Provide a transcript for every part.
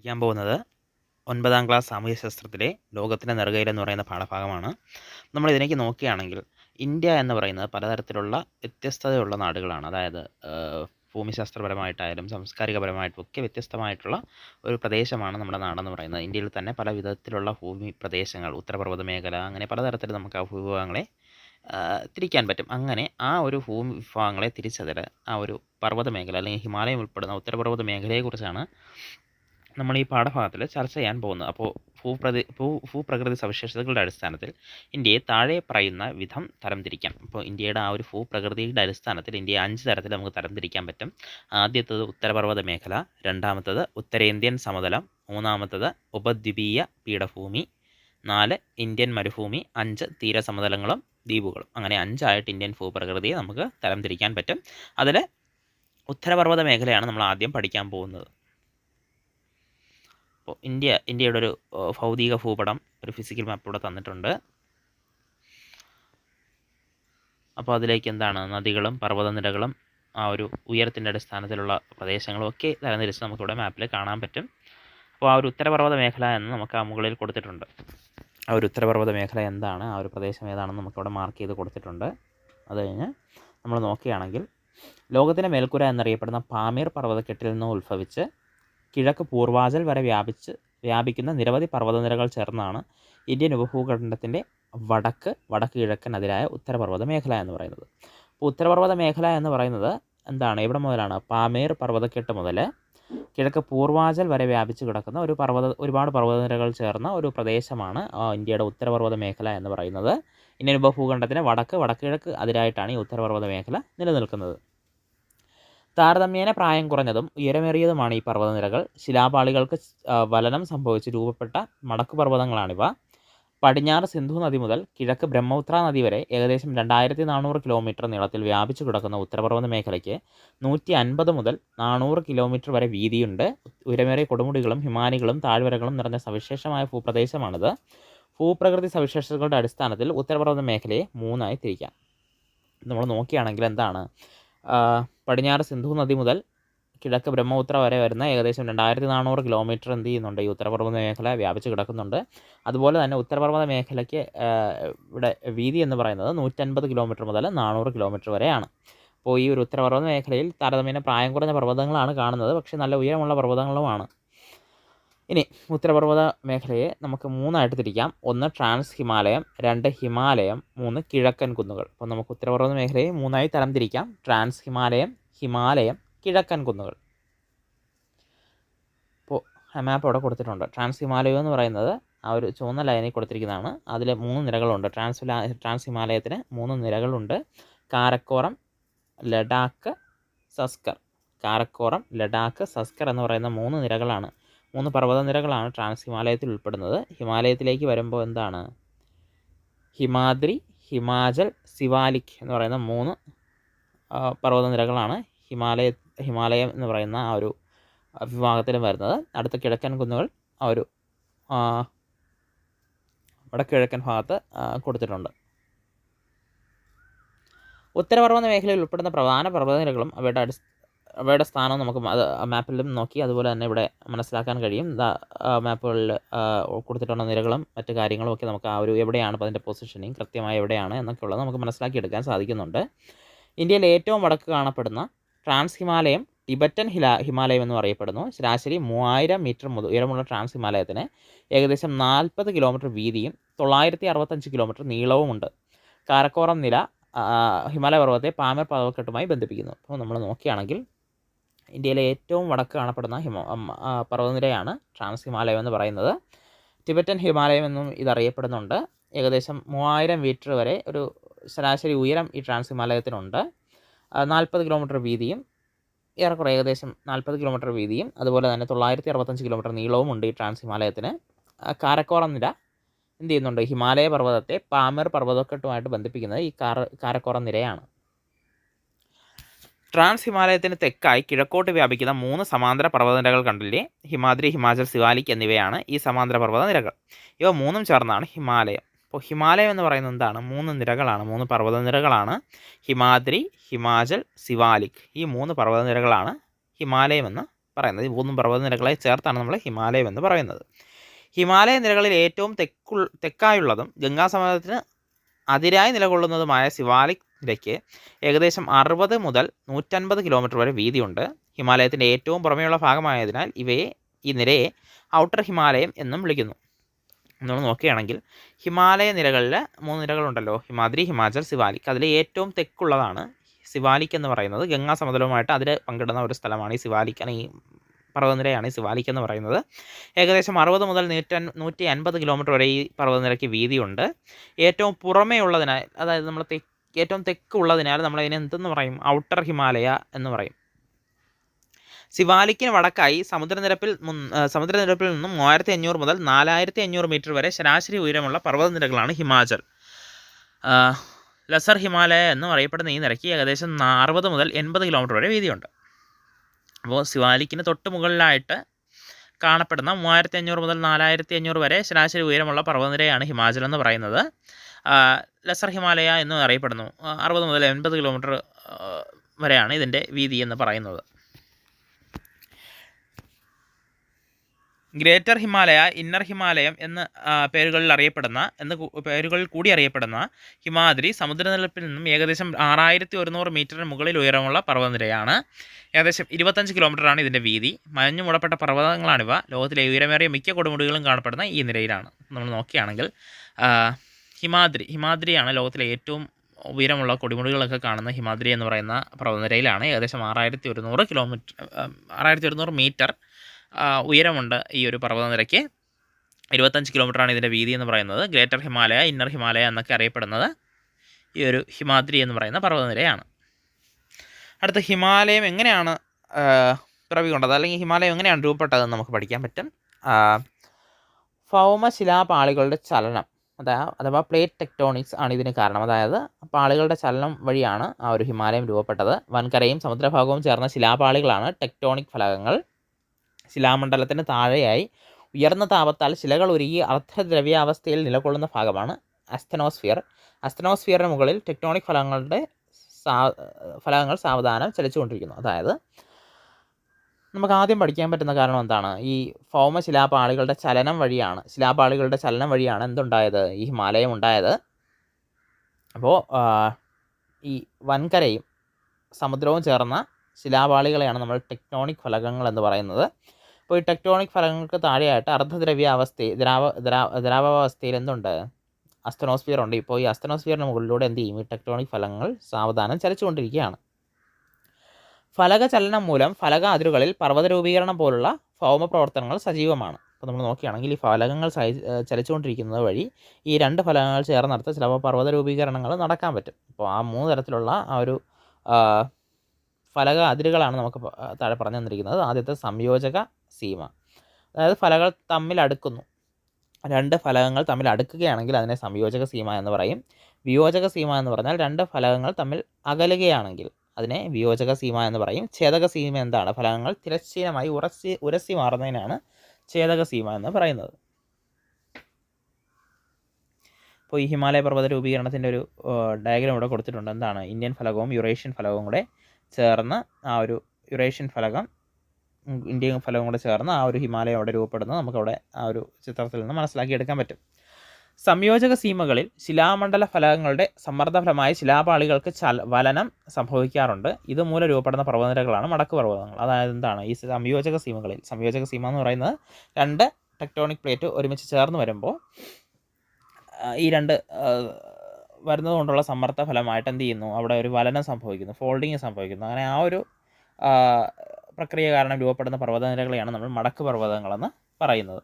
പഠിക്കാൻ പോകുന്നത് ഒൻപതാം ക്ലാസ് സാമൂഹ്യശാസ്ത്രത്തിലെ ലോകത്തിന്റെ നെറുകയിൽ എന്ന് പറയുന്ന പാഠഭാഗമാണ്. നമ്മൾ ഇതിലേക്ക് നോക്കുകയാണെങ്കിൽ ഇന്ത്യ എന്ന് പറയുന്നത് പലതരത്തിലുള്ള വ്യത്യസ്തതയുള്ള നാടുകളാണ്. അതായത് ഭൂമിശാസ്ത്രപരമായിട്ടായാലും സാംസ്കാരികപരമായിട്ടും ഒക്കെ വ്യത്യസ്തമായിട്ടുള്ള ഒരു പ്രദേശമാണ് നമ്മുടെ നാടെന്ന് പറയുന്നത്. ഇന്ത്യയിൽ തന്നെ പല വിധത്തിലുള്ള ഭൂമി പ്രദേശങ്ങൾ ഉത്തരപർവത മേഖല അങ്ങനെ പലതരത്തിൽ നമുക്ക് ആ ഭൂവിഭാഗങ്ങളെ തിരിക്കാൻ പറ്റും. അങ്ങനെ ആ ഒരു ഭൂമി വിഭാഗങ്ങളെ തിരിച്ചതിൽ ആ ഒരു പർവത മേഖല അല്ലെങ്കിൽ ഹിമാലയം ഉൾപ്പെടുന്ന ഉത്തരപർവത മേഖലയെക്കുറിച്ചാണ് നമ്മൾ ഈ പാഠഭാഗത്തിൽ ചർച്ച ചെയ്യാൻ പോകുന്നത്. അപ്പോൾ ഭൂപ്രതി ഭൂ ഭൂപ്രകൃതി സവിശേഷതകളുടെ അടിസ്ഥാനത്തിൽ ഇന്ത്യയെ താഴെ പറയുന്ന വിധം തരംതിരിക്കാം. അപ്പോൾ ഇന്ത്യയുടെ ആ ഒരു ഭൂപ്രകൃതിയുടെ അടിസ്ഥാനത്തിൽ ഇന്ത്യയെ അഞ്ച് തരത്തിൽ നമുക്ക് തരംതിരിക്കാൻ പറ്റും. ആദ്യത്തത് ഉത്തരപർവത മേഖല രണ്ടാമത്തത് ഉത്തരേന്ത്യൻ സമതലം മൂന്നാമത്തത് ഉപദ്വീപീയ പീഠഭൂമി നാല് ഇന്ത്യൻ മരുഭൂമി അഞ്ച് തീരസമതലങ്ങളും ദ്വീപുകളും. അങ്ങനെ അഞ്ചായിട്ട് ഇന്ത്യൻ ഭൂപ്രകൃതിയെ നമുക്ക് തരംതിരിക്കാൻ പറ്റും. അതിൽ ഉത്തരപർവത മേഖലയാണ് നമ്മൾ ആദ്യം പഠിക്കാൻ പോകുന്നത്. ഇന്ത്യ ഇന്ത്യയുടെ ഒരു ഭൗതിക ഭൂപടം ഒരു ഫിസിക്കൽ മാപ്പ് ഇവിടെ തന്നിട്ടുണ്ട്. അപ്പോൾ അതിലേക്ക് എന്താണ്? നദികളും പർവതനിരകളും ആ ഒരു ഉയരത്തിന്റെ അടിസ്ഥാനത്തിലുള്ള പ്രദേശങ്ങളും ഒക്കെ തരംതിരിച്ച് നമുക്കിവിടെ മാപ്പിൽ കാണാൻ പറ്റും. അപ്പോൾ ആ ഒരു ഉത്തരപർവത മേഖല എന്ന് നമുക്ക് ആ മുകളിൽ കൊടുത്തിട്ടുണ്ട്. ആ ഒരു ഉത്തരപർവത മേഖല എന്താണ്? ആ ഒരു പ്രദേശം ഏതാണെന്ന് നമുക്കിവിടെ മാർക്ക് ചെയ്ത് കൊടുത്തിട്ടുണ്ട്. അത് കഴിഞ്ഞ് നമ്മൾ നോക്കുകയാണെങ്കിൽ ലോകത്തിന്റെ മേൽക്കൂര എന്നറിയപ്പെടുന്ന പാമീർ പർവതക്കെട്ടിൽ നിന്ന് ഉത്ഭവിച്ച് കിഴക്ക് പൂർവാചൽ വരെ വ്യാപിച്ച് വ്യാപിക്കുന്ന നിരവധി പർവതനിരകൾ ചേർന്നാണ് ഇന്ത്യൻ ഉപഭൂഖണ്ഡത്തിന്റെ വടക്ക് വടക്ക് കിഴക്കൻ അതിരായ ഉത്തരപർവത മേഖല എന്ന് പറയുന്നത്. അപ്പോൾ ഉത്തരപർവത മേഖല എന്ന് പറയുന്നത് എന്താണ്? ഇവിടെ മുതലാണ്? പാമേർ പർവതക്കെട്ട് മുതൽ കിഴക്ക് പൂർവാചൽ വരെ വ്യാപിച്ച് കിടക്കുന്ന ഒരു പർവത ഒരുപാട് പർവതനിരകൾ ചേർന്ന ഒരു പ്രദേശമാണ് ഇന്ത്യയുടെ ഉത്തരപർവത മേഖല എന്ന് പറയുന്നത്. ഇന്ത്യൻ ഉപഭൂഖണ്ഡത്തിന് വടക്ക് വടക്കിഴക്ക് അതിരായിട്ടാണ് ഈ ഉത്തരപർവത മേഖല നിലനിൽക്കുന്നത്. താരതമ്യേന പ്രായം കുറഞ്ഞതും ഉയരമേറിയതുമാണ് ഈ പർവതനിരകൾ. ശിലാപാളികൾക്ക് വലനം സംഭവിച്ച് രൂപപ്പെട്ട മടക്കു പർവതങ്ങളാണിവ. പടിഞ്ഞാറ് സിന്ധു നദി മുതൽ കിഴക്ക് ബ്രഹ്മപുത്ര നദി വരെ ഏകദേശം രണ്ടായിരത്തി നാനൂറ് കിലോമീറ്റർ നീളത്തിൽ വ്യാപിച്ചു കിടക്കുന്ന ഉത്തരപർവത മേഖലയ്ക്ക് നൂറ്റി അൻപത് മുതൽ നാനൂറ് കിലോമീറ്റർ വരെ വീതിയുണ്ട്. ഉയരമേറിയ കൊടുമുടികളും ഹിമാനികളും താഴ്വരകളും നിറഞ്ഞ സവിശേഷമായ ഭൂപ്രദേശമാണിത്. ഭൂപ്രകൃതി സവിശേഷതകളുടെ അടിസ്ഥാനത്തിൽ ഉത്തരപർവത മേഖലയെ മൂന്നായി തിരിക്കാം. നമ്മൾ നോക്കുകയാണെങ്കിൽ എന്താണ്? പടിഞ്ഞാറ് സിന്ധു നദി മുതൽ കിഴക്ക് ബ്രഹ്മപുത്ര വരെ വരുന്ന ഏകദേശം രണ്ടായിരത്തി നാനൂറ് കിലോമീറ്റർ എന്ത് ചെയ്യുന്നുണ്ട് ഈ ഉത്തരപർവത മേഖല വ്യാപിച്ച് കിടക്കുന്നുണ്ട്. അതുപോലെ തന്നെ ഉത്തരപർവത മേഖലയ്ക്ക് ഇവിടെ വീതി എന്ന് പറയുന്നത് നൂറ്റൻപത് കിലോമീറ്റർ മുതൽ നാനൂറ് കിലോമീറ്റർ വരെയാണ്. അപ്പോൾ ഈ ഒരു ഉത്തരപർവത മേഖലയിൽ താരതമ്യേന പ്രായം കുറഞ്ഞ പർവതങ്ങളാണ് കാണുന്നത്. പക്ഷേ നല്ല ഉയരമുള്ള പർവതങ്ങളുമാണ്. ഇനി ഉത്തരപർവത മേഖലയെ നമുക്ക് മൂന്നായിട്ട് തിരിക്കാം. ഒന്ന് ട്രാൻസ് ഹിമാലയം രണ്ട് ഹിമാലയം മൂന്ന് കിഴക്കൻ കുന്നുകൾ. അപ്പോൾ നമുക്ക് ഉത്തരപർവത മേഖലയെ മൂന്നായി തരം തിരിക്കാം. ട്രാൻസ് ഹിമാലയം ഹിമാലയം കിഴക്കൻ കുന്നുകൾ. ഇപ്പോൾ മാപ്പ് അവിടെ കൊടുത്തിട്ടുണ്ട്. ട്രാൻസ് ഹിമാലയം എന്ന് പറയുന്നത് ആ ഒരു ചുവന്ന ലൈനിൽ കൊടുത്തിരിക്കുന്നതാണ്. അതിൽ മൂന്ന് നിരകളുണ്ട്. ട്രാൻസ് ട്രാൻസ് ഹിമാലയത്തിന് മൂന്ന് നിരകളുണ്ട്. കാരക്കോറം ലഡാക്ക് സസ്കർ. കാരക്കോറം ലഡാക്ക് സസ്കർ എന്ന് പറയുന്ന മൂന്ന് നിരകളാണ്. മൂന്ന് പർവത നിരകളാണ് ട്രാൻസ് ഹിമാലയത്തിൽ ഉൾപ്പെടുന്നത്. ഹിമാലയത്തിലേക്ക് വരുമ്പോൾ എന്താണ്? ഹിമാദ്രി ഹിമാചൽ സിവാലിക് എന്ന് പറയുന്ന മൂന്ന് ആ, പർവത ഹിമാലയ ഹിമാലയം എന്ന് പറയുന്ന ആ ഒരു വിഭാഗത്തിലും വരുന്നത്. അടുത്ത കിഴക്കൻ കുന്നുകൾ ആ ഒരു വടക്കിഴക്കൻ ഭാഗത്ത് കൊടുത്തിട്ടുണ്ട്. ഉത്തരപർവത മേഖലയിൽ ഉൾപ്പെടുന്ന പ്രധാന പർവതനിരകളും അവയുടെ അടിസ്ഥ അവയുടെ സ്ഥാനം നമുക്ക് മാപ്പിലും നോക്കി അതുപോലെ തന്നെ ഇവിടെ മനസ്സിലാക്കാൻ കഴിയും. മാപ്പുകളിൽ കൊടുത്തിട്ടുള്ള നിരകളും മറ്റു കാര്യങ്ങളും ഒക്കെ നമുക്ക് ആ ഒരു എവിടെയാണ് അതിന്റെ പൊസിഷനിങ് കൃത്യമായി എവിടെയാണ് എന്നൊക്കെ ഉള്ളത് നമുക്ക് മനസ്സിലാക്കിയെടുക്കാൻ സാധിക്കുന്നുണ്ട്. ഇന്ത്യയിൽ ഏറ്റവും വടക്ക് കാണപ്പെടുന്ന ട്രാൻസ് ഹിമാലയം ടിബറ്റൻ ഹില ഹിമാലയം എന്ന് പറയപ്പെടുന്നു. ശരാശരി മൂവായിരം മീറ്റർ മുതൽ ഉയരമുള്ള ട്രാൻസ് ഹിമാലയത്തിന് ഏകദേശം നാൽപ്പത് കിലോമീറ്റർ വീതിയും തൊള്ളായിരത്തി അറുപത്തഞ്ച് കിലോമീറ്റർ നീളവുമുണ്ട്. കാരക്കോറം നില ഹിമാലയ പർവതത്തെ പാമർ പർവക്കെട്ടുമായി ബന്ധിപ്പിക്കുന്നു. അപ്പോൾ നമ്മൾ നോക്കുകയാണെങ്കിൽ ഇന്ത്യയിലെ ഏറ്റവും വടക്ക് കാണപ്പെടുന്ന ഹിമ പർവതനിരയാണ് ട്രാൻസ് ഹിമാലയം എന്ന് പറയുന്നത്. ടിബറ്റൻ ഹിമാലയം എന്നും ഇതറിയപ്പെടുന്നുണ്ട്. ഏകദേശം മൂവായിരം മീറ്റർ വരെ ഒരു ശരാശരി ഉയരം ഈ ട്രാൻസ് ഹിമാലയത്തിനുണ്ട്. നാൽപ്പത് കിലോമീറ്റർ വീതിയും ഏറെക്കുറെ ഏകദേശം നാൽപ്പത് കിലോമീറ്റർ വീതിയും അതുപോലെ തന്നെ തൊള്ളായിരത്തി അറുപത്തഞ്ച് കിലോമീറ്റർ നീളവും ഉണ്ട് ഈ ട്രാൻസ് ഹിമാലയത്തിന്. കാരക്കോറം നിര എന്ത് ചെയ്യുന്നുണ്ട്? ഹിമാലയ പർവതത്തെ പാമർ പർവതക്കെട്ടുമായിട്ട് ബന്ധിപ്പിക്കുന്നത് ഈ കാര കാരക്കോറം നിരയാണ്. ട്രാൻസ് ഹിമാലയത്തിന് തെക്കായി കിഴക്കോട്ട് വ്യാപിക്കുന്ന മൂന്ന് സമാന്തര പർവതനിരകൾ കണ്ടില്ലേ? ഹിമാദ്രി ഹിമാചൽ സിവാലിക് എന്നിവയാണ് ഈ സമാന്തര പർവതനിരകൾ. ഇവ മൂന്നും ചേർന്നാണ് ഹിമാലയം. അപ്പോൾ ഹിമാലയം എന്ന് പറയുന്നത് എന്താണ്? മൂന്ന് നിരകളാണ് മൂന്ന് പർവത നിരകളാണ്. ഹിമാദ്രി ഹിമാചൽ സിവാലിക് ഈ മൂന്ന് പർവത നിരകളാണ് ഹിമാലയം എന്ന് പറയുന്നത്. ഈ മൂന്ന് പർവത നിരകളെ ചേർത്താണ് നമ്മൾ ഹിമാലയം എന്ന് പറയുന്നത്. ഹിമാലയ നിരകളിൽ ഏറ്റവും തെക്കുൾ തെക്കായുള്ളതും ഗംഗാസമതലത്തിന് അതിരായി നിലകൊള്ളുന്നതുമായ സിവാലിക് നിരയ്ക്ക് ഏകദേശം അറുപത് മുതൽ നൂറ്റൻപത് കിലോമീറ്റർ വരെ വീതിയുണ്ട്. ഹിമാലയത്തിന്റെ ഏറ്റവും പുറമെയുള്ള ഭാഗമായതിനാൽ ഇവയെ ഈ നിരയെ ഔട്ടർ ഹിമാലയം എന്നും വിളിക്കുന്നു. നമ്മൾ നോക്കുകയാണെങ്കിൽ ഹിമാലയ നിരകളിൽ മൂന്ന് നിരകളുണ്ടല്ലോ. ഹിമാദ്രി ഹിമാചൽ സിവാലിക് അതിൽ ഏറ്റവും തെക്കുള്ളതാണ് സിവാലിക് എന്ന് പറയുന്നത്. ഗംഗാ സമതലവുമായിട്ട് അതിൽ പങ്കിടുന്ന ഒരു സ്ഥലമാണ് ഈ സിവാലിക് ഈ പർവതനിരയാണ് ഈ സിവാലിക് എന്ന് പറയുന്നത്. ഏകദേശം അറുപത് മുതൽ നൂറ്റൻ നൂറ്റി അൻപത് കിലോമീറ്റർ വരെ ഈ പർവതനിരയ്ക്ക് വീതിയുണ്ട്. ഏറ്റവും പുറമേ ഉള്ളതിനാൽ അതായത് നമ്മൾ ഏറ്റവും തെക്ക് ഉള്ളതിനാൽ നമ്മൾ അതിനെ എന്തെന്ന് പറയും? ഔട്ടർ ഹിമാലയ എന്ന് പറയും. സിവാലിക്കിന് വടക്കായി സമുദ്രനിരപ്പിൽ സമുദ്രനിരപ്പിൽ നിന്നും മൂവായിരത്തി അഞ്ഞൂറ് മുതൽ നാലായിരത്തി അഞ്ഞൂറ് മീറ്റർ വരെ ശരാശരി ഉയരമുള്ള പർവതനിരകളാണ് ഹിമാചൽ. ലസർ ഹിമാലയ എന്ന് അറിയപ്പെടുന്ന ഈ നിരക്ക് ഏകദേശം അറുപത് മുതൽ എൺപത് കിലോമീറ്റർ വരെ വീതിയുണ്ട്. അപ്പോൾ സിവാലിക്കിന് തൊട്ട് മുകളിലായിട്ട് കാണപ്പെടുന്ന മൂവായിരത്തി അഞ്ഞൂറ് മുതൽ നാലായിരത്തി അഞ്ഞൂറ് വരെ ശരാശരി ഉയരമുള്ള പർവതനിരയാണ് ഹിമാചൽ എന്ന് പറയുന്നത്. ലസർ ഹിമാലയ എന്ന് അറിയപ്പെടുന്നു. അറുപത് മുതൽ എൺപത് കിലോമീറ്റർ വരെയാണ് ഇതിന്റെ വീതി എന്ന് പറയുന്നത്. ഗ്രേറ്റർ ഹിമാലയ ഇന്നർ ഹിമാലയം എന്ന പേരുകളിൽ അറിയപ്പെടുന്ന എന്ന് പേരുകളിൽ കൂടി അറിയപ്പെടുന്ന ഹിമാദ്രി സമുദ്രനിരപ്പിൽ നിന്നും ഏകദേശം ആറായിരത്തി ഒരുന്നൂറ് മീറ്ററിന് മുകളിൽ ഉയരമുള്ള പർവതനിരയാണ്. ഏകദേശം ഇരുപത്തഞ്ച് കിലോമീറ്ററാണ് ഇതിന്റെ വീതി. മഞ്ഞു മൂടപ്പെട്ട പർവതങ്ങളാണിവ. ലോകത്തിലെ ഉയരമേറിയ മിക്ക കൊടുമുടികളും കാണപ്പെടുന്ന ഈ നിരയിലാണ്. നമ്മൾ നോക്കുകയാണെങ്കിൽ ഹിമാദ്രി ഹിമാദ്രിയാണ് ലോകത്തിലെ ഏറ്റവും ഉയരമുള്ള കൊടിമുടികളൊക്കെ കാണുന്ന ഹിമാദ്രി എന്ന് പറയുന്ന പർവതനിരയിലാണ്. ഏകദേശം ആറായിരത്തി ഒരുന്നൂറ് കിലോമീറ്റർ ആറായിരത്തി ഒരുന്നൂറ് മീറ്റർ ഉയരമുണ്ട് ഈ ഒരു പർവതനിരയ്ക്ക്. ഇരുപത്തഞ്ച് കിലോമീറ്ററാണ് ഇതിന്റെ വീതി എന്ന് പറയുന്നത്. ഗ്രേറ്റർ ഹിമാലയ ഇന്നർ ഹിമാലയ എന്നൊക്കെ അറിയപ്പെടുന്നത് ഈ ഒരു ഹിമാദ്രി എന്ന് പറയുന്ന പർവതനിരയാണ്. അടുത്ത ഹിമാലയം എങ്ങനെയാണ് പിറവി കൊണ്ടത് അല്ലെങ്കിൽ ഹിമാലയം എങ്ങനെയാണ് രൂപപ്പെട്ടതെന്ന് നമുക്ക് പഠിക്കാൻ പറ്റും. ഭൗമശിലാപാളികളുടെ ചലനം അതായത് അഥവാ പ്ലേറ്റ് ടെക്ടോണിക്സ് ആണ് ഇതിന് കാരണം. അതായത് പാളികളുടെ ചലനം വഴിയാണ് ആ ഒരു ഹിമാലയം രൂപപ്പെട്ടത്. വൻകരയും സമുദ്രഭാഗവും ചേർന്ന ശിലാപാളികളാണ് ടെക്ടോണിക് ഫലകങ്ങൾ. ശിലാമണ്ഡലത്തിന് താഴെയായി. ഉയർന്ന താപത്താൽ ശിലകൾ ഉരുകി അർദ്ധദ്രവ്യാവസ്ഥയിൽ നിലകൊള്ളുന്ന ഭാഗമാണ് അസ്തനോസ്ഫിയർ. അസ്തനോസ്ഫിയറിന് മുകളിൽ ടെക്ടോണിക് ഫലങ്ങളുടെ സാ ഫലകങ്ങൾ സാവധാനം ചലിച്ചുകൊണ്ടിരിക്കുന്നു. അതായത് നമുക്ക് ആദ്യം പഠിക്കാൻ പറ്റുന്ന കാരണം എന്താണ്? ഈ ഭൗമ ശിലാപാളികളുടെ ചലനം വഴിയാണ്. ശിലാപാളികളുടെ ചലനം വഴിയാണ് എന്തുണ്ടായത്? ഈ ഹിമാലയം ഉണ്ടായത്. അപ്പോൾ ഈ വൻകരയും സമുദ്രവും ചേർന്ന ശിലാപാളികളെയാണ് നമ്മൾ ടെക്ടോണിക് ഫലകങ്ങൾ എന്ന് പറയുന്നത്. അപ്പോൾ ഈ ടെക്ടോണിക് ഫലങ്ങൾക്ക് താഴെയായിട്ട് അർദ്ധദ്രവ്യാവസ്ഥയിൽ ദ്രാവ ദ്രാവ ദ്രാവസ്ഥയിൽ എന്തുണ്ട്? അസ്തനോസ്ഫിയർ ഉണ്ട്. ഇപ്പോൾ ഈ അസ്തനോസ്ഫിയറിന് മുകളിലൂടെ എന്ത് ചെയ്യും? ഈ ടെക്ടോണിക് ഫലങ്ങൾ സാവധാനം ചലിച്ചുകൊണ്ടിരിക്കുകയാണ്. ഫലക ചലനം മൂലം ഫലക അതിരുകളിൽ പർവത രൂപീകരണം പോലുള്ള ഭൗമ പ്രവർത്തനങ്ങൾ സജീവമാണ്. അപ്പോൾ നമ്മൾ നോക്കുകയാണെങ്കിൽ ഈ ഫലകങ്ങൾ ചലിച്ചുകൊണ്ടിരിക്കുന്നത് വഴി ഈ രണ്ട് ഫലകങ്ങൾ ചേർന്നെടുത്ത് ചിലപ്പോൾ പർവത രൂപീകരണങ്ങൾ നടക്കാൻ പറ്റും. അപ്പോൾ ആ മൂന്ന് തരത്തിലുള്ള ആ ഒരു ഫലക അതിരുകളാണ് നമുക്ക് താഴെ പറഞ്ഞു തന്നിരിക്കുന്നത്. ആദ്യത്തെ സംയോജക സീമ. അതായത് ഫലകൾ തമ്മിൽ അടുക്കുന്നു. രണ്ട് ഫലകങ്ങൾ തമ്മിൽ അടുക്കുകയാണെങ്കിൽ അതിനെ സംയോജക സീമ എന്ന് പറയും. വിയോജക സീമ എന്ന് പറഞ്ഞാൽ രണ്ട് ഫലകങ്ങൾ തമ്മിൽ അകലുകയാണെങ്കിൽ അതിനെ വിയോജക സീമ എന്ന് പറയും. ഛേദക സീമ എന്താണ്? ഫലകങ്ങൾ തിരശ്ചീനമായി ഉറച്ചി ഉരസി മാറുന്നതിനാണ് ഛേദക സീമ എന്ന് പറയുന്നത്. അപ്പോൾ ഈ ഹിമാലയ പർവത രൂപീകരണത്തിന്റെ ഒരു ഡയഗ്രാം ഇവിടെ കൊടുത്തിട്ടുണ്ട്. എന്താണ്? ഇന്ത്യൻ ഫലകവും യുറേഷ്യൻ ഫലകവും കൂടെ ചേർന്ന് ആ ഒരു യുറേഷ്യൻ ഫലകം ഇന്ത്യൻ ഫലവും കൂടെ ചേർന്ന് ആ ഒരു ഹിമാലയം അവിടെ രൂപപ്പെടുന്നത് നമുക്കവിടെ ആ ഒരു ചിത്രത്തിൽ നിന്ന് മനസ്സിലാക്കിയെടുക്കാൻ പറ്റും. സംയോജക സീമകളിൽ ശിലാമണ്ഡല ഫലകങ്ങളുടെ സമ്മർദ്ദഫലമായി ശിലാപാളികൾക്ക് ചല വലനം സംഭവിക്കാറുണ്ട്. ഇതുമൂലം രൂപപ്പെടുന്ന പർവതനിരകളാണ് മടക്ക് പർവതങ്ങൾ. അതായത് എന്താണ്? ഈ സംയോജക സീമകളിൽ സംയോജക സീമ എന്ന് പറയുന്നത് രണ്ട് ടെക്ടോണിക് പ്ലേറ്റ് ഒരുമിച്ച് ചേർന്ന് വരുമ്പോൾ ഈ രണ്ട് ആ, വരുന്നത് കൊണ്ടുള്ള സമ്മർദ്ദ ഫലമായിട്ട് എന്ത് ചെയ്യുന്നു? അവിടെ ഒരു വലനം സംഭവിക്കുന്നു ഫോൾഡിങ് സംഭവിക്കുന്നു. അങ്ങനെ ആ ഒരു പ്രക്രിയ കാരണം രൂപപ്പെടുന്ന പർവതനിരകളെയാണ് നമ്മൾ മടക്ക് പർവതങ്ങളെന്ന് പറയുന്നത്.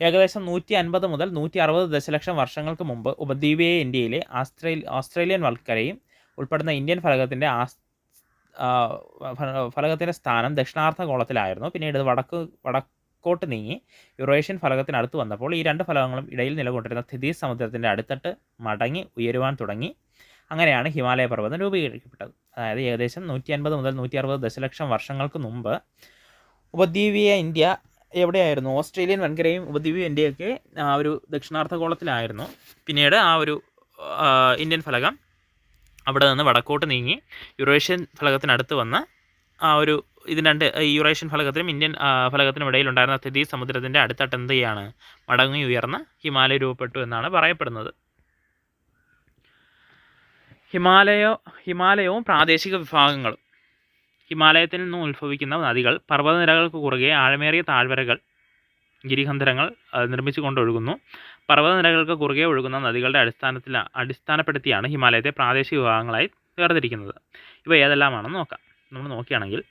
ഏകദേശം നൂറ്റി അൻപത് മുതൽ നൂറ്റി അറുപത് ദശലക്ഷം വർഷങ്ങൾക്ക് മുമ്പ് ഉപദ്വീപീയ ഇന്ത്യയിലെ ആസ്ട്രേലിയ ഓസ്ട്രേലിയൻ വൽക്കരയും ഉൾപ്പെടുന്ന ഇന്ത്യൻ ഫലകത്തിന്റെ ആസ് ഫലകത്തിന്റെ സ്ഥാനം ദക്ഷിണാർത്ഥ ഗോളത്തിലായിരുന്നു. പിന്നീട് ഇത് വടക്ക് വടക്കോട്ട് നീങ്ങി യുറേഷ്യൻ ഫലകത്തിനടുത്ത് വന്നപ്പോൾ ഈ രണ്ട് ഫലകങ്ങളും ഇടയിൽ നിലകൊണ്ടിരുന്ന സ്ഥിതി സമുദ്രത്തിന്റെ അടുത്തട്ട് മടങ്ങി ഉയരുവാൻ തുടങ്ങി. അങ്ങനെയാണ് ഹിമാലയ പർവതം രൂപീകരിക്കപ്പെട്ടത്. അതായത് ഏകദേശം നൂറ്റി അൻപത് മുതൽ നൂറ്റി അറുപത് ദശലക്ഷം വർഷങ്ങൾക്ക് മുമ്പ് ഉപദ്വീപീയ ഇന്ത്യ എവിടെയായിരുന്നു? ഓസ്ട്രേലിയൻ വൻകരയും ഉപദ്വീപീയ ഇന്ത്യയൊക്കെ ആ ഒരു ദക്ഷിണാർദ്ധഗോളത്തിലായിരുന്നു. പിന്നീട് ആ ഒരു ഇന്ത്യൻ ഫലകം അവിടെ നിന്ന് വടക്കോട്ട് നീങ്ങി യുറേഷ്യൻ ഫലകത്തിനടുത്ത് വന്ന് ആ ഒരു ഇതിന് രണ്ട് യൂറേഷ്യൻ ഫലകത്തിനും ഇന്ത്യൻ ഫലകത്തിനും ഇടയിലുണ്ടായിരുന്ന സ്ഥിതി സമുദ്രത്തിന്റെ അടിത്തട്ട് എന്ത് ചെയ്യാണ് മടങ്ങി ഉയർന്ന് ഹിമാലയ രൂപപ്പെട്ടു എന്നാണ് പറയപ്പെടുന്നത്. ഹിമാലയ ഹിമാലയവും പ്രാദേശിക വിഭാഗങ്ങളും. ഹിമാലയത്തിൽ നിന്നും ഉത്ഭവിക്കുന്ന നദികൾ പർവതനിരകൾക്ക് കുറുകെ ആഴമേറിയ താഴ്വരകൾ ഗിരിഹന്ധരങ്ങൾ നിർമ്മിച്ചു നിർമ്മിച്ചുകൊണ്ട് ഒഴുകുന്നു. പർവതനിരകൾക്ക് കുറുകെ ഒഴുകുന്ന നദികളുടെ അടിസ്ഥാനത്തിൽ അടിസ്ഥാനപ്പെടുത്തിയാണ് ഹിമാലയത്തെ പ്രാദേശിക വിഭാഗങ്ങളായി വേർതിരിക്കുന്നത്. ഇവ ഏതെല്ലാമാണെന്ന് നോക്കാം. നമ്മൾ നോക്കുകയാണെങ്കിൽ